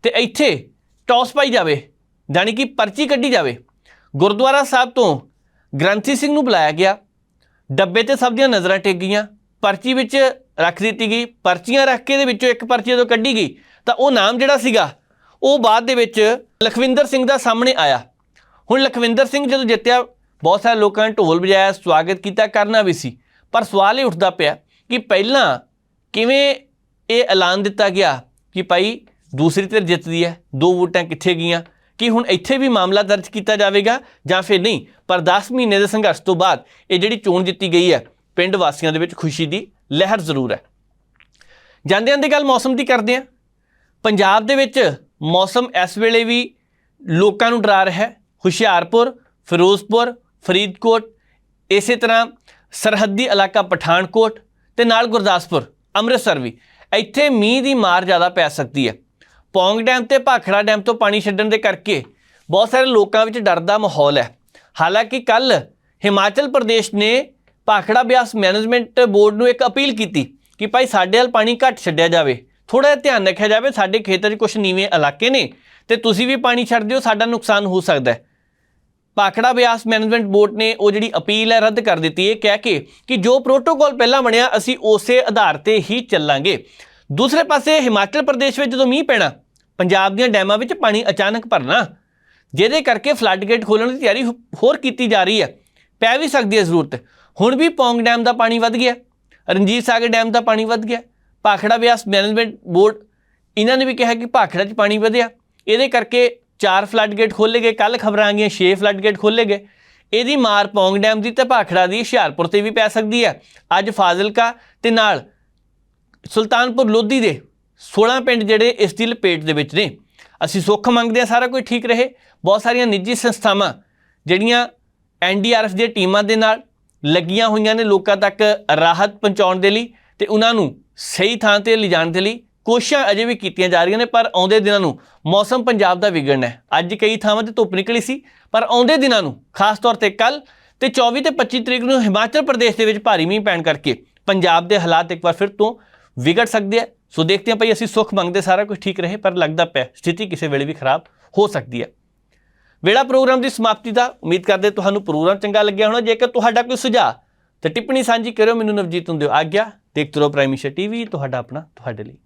ਤੇ ਇੱਥੇ ਟੌਸ ਪਾਈ ਜਾਵੇ, ਜਾਣੀ ਕਿ ਪਰਚੀ ਕੱਢੀ ਜਾਵੇ। ਗੁਰਦੁਆਰਾ ਸਾਹਿਬ ਤੋਂ ਗ੍ਰੰਥੀ ਸਿੰਘ ਨੂੰ ਬੁਲਾਇਆ ਗਿਆ। ਡੱਬੇ ਤੇ ਸਭ ਦੀਆਂ ਨਜ਼ਰਾਂ ਟਿਕ ਗਈਆਂ। ਪਰਚੀ ਵਿੱਚ ਰੱਖ ਦਿੱਤੀ ਗਈ। ਪਰਚੀਆਂ ਰੱਖ ਕੇ ਦੇ ਵਿੱਚੋਂ ਇੱਕ ਪਰਚੀ ਜਦੋਂ ਕੱਢੀ ਗਈ, ਤਾਂ ਉਹ ਨਾਮ ਜਿਹੜਾ ਸੀਗਾ, ਉਹ ਬਾਅਦ ਦੇ ਵਿੱਚ ਲਖਵਿੰਦਰ ਸਿੰਘ ਦਾ ਸਾਹਮਣੇ ਆਇਆ। ਹੁਣ ਲਖਵਿੰਦਰ ਸਿੰਘ ਜਦੋਂ ਜਿੱਤਿਆ, ਬਹੁਤ ਸਾਰੇ ਲੋਕਾਂ ਨੇ ਢੋਲ ਵਜਾਇਆ, ਸਵਾਗਤ ਕੀਤਾ, ਕਰਨਾ ਵੀ ਸੀ। ਪਰ ਸਵਾਲ ਇਹ ਉੱਠਦਾ ਪਿਆ ਕਿ ਪਹਿਲਾਂ ਕਿਵੇਂ ਇਹ ਐਲਾਨ ਦਿੱਤਾ ਗਿਆ ਕਿ ਭਾਈ ਦੂਸਰੀ ਧਿਰ ਜਿੱਤਦੀ ਹੈ, ਦੋ ਵੋਟਾਂ ਕਿੱਥੇ ਗਈਆਂ? ਕਿ ਹੁਣ ਇੱਥੇ ਵੀ ਮਾਮਲਾ ਦਰਜ ਕੀਤਾ ਜਾਵੇਗਾ ਜਾਂ ਫਿਰ ਨਹੀਂ? ਪਰ 10 ਮਹੀਨੇ ਦੇ ਸੰਘਰਸ਼ ਤੋਂ ਬਾਅਦ ਇਹ ਜਿਹੜੀ ਚੋਣ ਜਿੱਤੀ ਗਈ ਹੈ, ਪਿੰਡ ਵਾਸੀਆਂ ਦੇ ਵਿੱਚ ਖੁਸ਼ੀ ਦੀ ਲਹਿਰ ਜ਼ਰੂਰ ਹੈ। ਜਾਂਦੇ ਜਾਂਦੇ ਗੱਲ ਮੌਸਮ ਦੀ ਕਰਦੇ ਹਾਂ ਪੰਜਾਬ ਦੇ ਵਿੱਚ ਮੌਸਮ ਇਸ ਵੇਲੇ ਵੀ ਲੋਕਾਂ ਨੂੰ ਡਰਾ ਰਿਹਾ ਹੈ। ਹੁਸ਼ਿਆਰਪੁਰ, ਫਿਰੋਜ਼ਪੁਰ, ਫਰੀਦਕੋਟ, ਇਸੇ ਤਰ੍ਹਾਂ ਸਰਹੱਦੀ ਇਲਾਕਾ ਪਠਾਨਕੋਟ ਤੇ ਨਾਲ ਗੁਰਦਾਸਪੁਰ, ਅੰਮ੍ਰਿਤਸਰ ਵੀ। ਇੱਥੇ ਮੀਂਹ ਦੀ ਮਾਰ ਜ਼ਿਆਦਾ ਪੈ ਸਕਦੀ ਹੈ। ਪੌਂਗ ਡੈਮ ਤੇ ਭਾਖੜਾ ਡੈਮ ਤੋਂ ਪਾਣੀ ਛੱਡਣ ਦੇ ਕਰਕੇ ਬਹੁਤ ਸਾਰੇ ਲੋਕਾਂ ਵਿੱਚ ਡਰ ਦਾ ਮਾਹੌਲ ਹੈ। ਹਾਲਾਂਕਿ ਕੱਲ ਹਿਮਾਚਲ ਪ੍ਰਦੇਸ਼ ਨੇ ਭਾਖੜਾ ਬਿਆਸ ਮੈਨੇਜਮੈਂਟ ਬੋਰਡ ਨੂੰ ਇੱਕ ਅਪੀਲ ਕੀਤੀ ਕਿ ਭਾਈ ਸਾਡੇ ਵੱਲ ਪਾਣੀ ਘੱਟ ਛੱਡਿਆ ਜਾਵੇ। ਥੋੜਾ ਜਿਹਾ ਧਿਆਨ ਰੱਖਿਆ ਜਾਵੇ, ਸਾਡੇ ਖੇਤਰ 'ਚ ਕੁਝ ਨੀਵੇਂ ਇਲਾਕੇ ਨੇ ਤੇ ਤੁਸੀਂ ਵੀ ਪਾਣੀ ਛੱਡ ਦਿਓ, ਸਾਡਾ ਨੁਕਸਾਨ ਹੋ ਸਕਦਾ ਹੈ। ਭਾਖੜਾ ਬਿਆਸ ਮੈਨੇਜਮੈਂਟ ਬੋਰਡ ਨੇ ਉਹ ਜਿਹੜੀ ਅਪੀਲ ਹੈ ਰੱਦ ਕਰ ਦਿੱਤੀ ਹੈ, ਕਹਿ ਕੇ ਕਿ ਜੋ ਪ੍ਰੋਟੋਕੋਲ ਪਹਿਲਾਂ ਬਣਿਆ, ਅਸੀਂ ਉਸੇ ਆਧਾਰ ਤੇ ਹੀ ਚੱਲਾਂਗੇ। ਦੂਸਰੇ ਪਾਸੇ ਹਿਮਾਚਲ ਪ੍ਰਦੇਸ਼ ਵਿੱਚ ਜਦੋਂ ਮੀਂਹ ਪੈਣਾ, ਪੰਜਾਬ ਦੀਆਂ ਡੈਮਾਂ ਵਿੱਚ ਪਾਣੀ ਅਚਾਨਕ ਭਰਨਾ, ਜਿਹਦੇ ਕਰਕੇ ਫਲੱਡ ਗੇਟ ਖੋਲ੍ਹਣ ਦੀ ਤਿਆਰੀ ਹੋ- ਹੋਰ ਕੀਤੀ ਜਾ ਰਹੀ ਹੈ। ਪੈ ਵੀ ਸਕਦੀ ਹੈ ਜ਼ਰੂਰਤ। ਹੁਣ ਵੀ ਪੌਂਗ ਡੈਮ ਦਾ ਪਾਣੀ ਵੱਧ ਗਿਆ। ਰਣਜੀਤ ਸਾਗਰ ਡੈਮ ਦਾ ਪਾਣੀ ਵੱਧ ਗਿਆ। ਭਾਖੜਾ ਬਿਆਸ ਮੈਨੇਜਮੈਂਟ ਬੋਰਡ, ਇਹਨਾਂ ਨੇ ਵੀ ਕਿਹਾ ਕਿ ਭਾਖੜਾ 'ਚ ਪਾਣੀ ਵਧਿਆ। ਇਹਦੇ ਕਰਕੇ ਚਾਰ ਫਲੱਡ ਗੇਟ ਖੋਲ੍ਹੇ ਗਏ ਕੱਲ ਖਬਰਾਂ ਆ ਗਈਆਂ 6 ਫਲੱਡ ਗੇਟ ਖੋਲ੍ਹੇ ਗਏ। ਇਹਦੀ ਮਾਰ ਪੌਂਗ ਡੈਮ ਦੀ ਤੇ ਭਾਖੜਾ ਦੀ ਹੁਸ਼ਿਆਰਪੁਰ ਤੇ ਵੀ ਪੈ ਸਕਦੀ ਹੈ। ਅੱਜ ਫਾਜ਼ਿਲਕਾ ਤੇ ਨਾਲ ਸੁਲਤਾਨਪੁਰ ਲੋਧੀ ਦੇ 16 ਪਿੰਡ ਜਿਹੜੇ ਇਸ ਦੀ ਲਪੇਟ ਦੇ ਵਿੱਚ ਨੇ। ਅਸੀਂ ਸੁੱਖ ਮੰਗਦੇ ਹਾਂ, ਸਾਰਾ ਕੁਝ ਠੀਕ ਰਹੇ। ਬਹੁਤ ਸਾਰੀਆਂ ਨਿੱਜੀ ਸੰਸਥਾਵਾਂ ਜਿਹੜੀਆਂ ਐਨਡੀਆਰਐਫ ਦੀਆਂ ਟੀਮਾਂ ਦੇ ਨਾਲ ਲੱਗੀਆਂ ਹੋਈਆਂ ਨੇ ਲੋਕਾਂ ਤੱਕ ਰਾਹਤ ਪਹੁੰਚਾਉਣ ਦੇ ਲਈ ਤੇ ਉਹਨਾਂ ਨੂੰ ਸਹੀ ਥਾਂ ਤੇ ਲਿਜਾਣ ਦੇ ਲਈ ਕੋਸ਼ਿਸ਼ਾਂ ਅਜੇ ਵੀ ਕੀਤੀਆਂ ਜਾ ਰਹੀਆਂ ਨੇ, ਪਰ ਆਉਂਦੇ ਦਿਨਾਂ ਨੂੰ ਮੌਸਮ ਪੰਜਾਬ ਦਾ ਵਿਗੜਨਾ ਹੈ। ਅੱਜ ਕਈ ਥਾਵਾਂ ਤੇ ਧੁੱਪ ਨਿਕਲੀ ਸੀ, ਪਰ ਆਉਂਦੇ ਦਿਨਾਂ ਨੂੰ, ਖਾਸ ਤੌਰ ਤੇ ਕੱਲ ਤੇ 24 ਤੇ 25 ਤਰੀਕ ਨੂੰ ਹਿਮਾਚਲ ਪ੍ਰਦੇਸ਼ ਦੇ ਵਿੱਚ ਭਾਰੀ ਮੀਂਹ ਪੈਣ ਕਰਕੇ ਪੰਜਾਬ ਦੇ ਹਾਲਾਤ ਇੱਕ ਵਾਰ ਫਿਰ ਤੋਂ ਵਿਗੜ ਸਕਦੇ ਆ। ਸੋ ਦੇਖਦੇ ਹਾਂ ਭਾਈ ਅਸੀਂ ਸੁੱਖ ਮੰਗਦੇ ਸਾਰਾ ਕੁਝ ਠੀਕ ਰਹੇ, ਪਰ ਲੱਗਦਾ ਪਿਆ ਸਥਿਤੀ ਕਿਸੇ ਵੇਲੇ ਵੀ ਖਰਾਬ ਹੋ ਸਕਦੀ ਹੈ। ਵੇਲਾ ਪ੍ਰੋਗਰਾਮ ਦੀ ਸਮਾਪਤੀ ਦਾ ਉਮੀਦ ਕਰਦੇ ਤੁਹਾਨੂੰ ਪ੍ਰੋਗਰਾਮ ਚੰਗਾ ਲੱਗਿਆ ਹੋਣਾ। ਜੇਕਰ ਤੁਹਾਡਾ ਕੋਈ ਸੁਝਾਅ ਤੇ ਟਿੱਪਣੀ ਸਾਂਝੀ ਕਰਿਓ, ਮੈਨੂੰ ਨਵਜੀਤ ਹੁੰਦੇ ਆਗਿਆ। ਦੇਖਦੇ ਰਹੋ ਪ੍ਰਾਈਮ ਮਿਸ਼ਨ ਟੀਵੀ, ਤੁਹਾਡਾ ਆਪਣਾ, ਤੁਹਾਡੇ ਲਈ।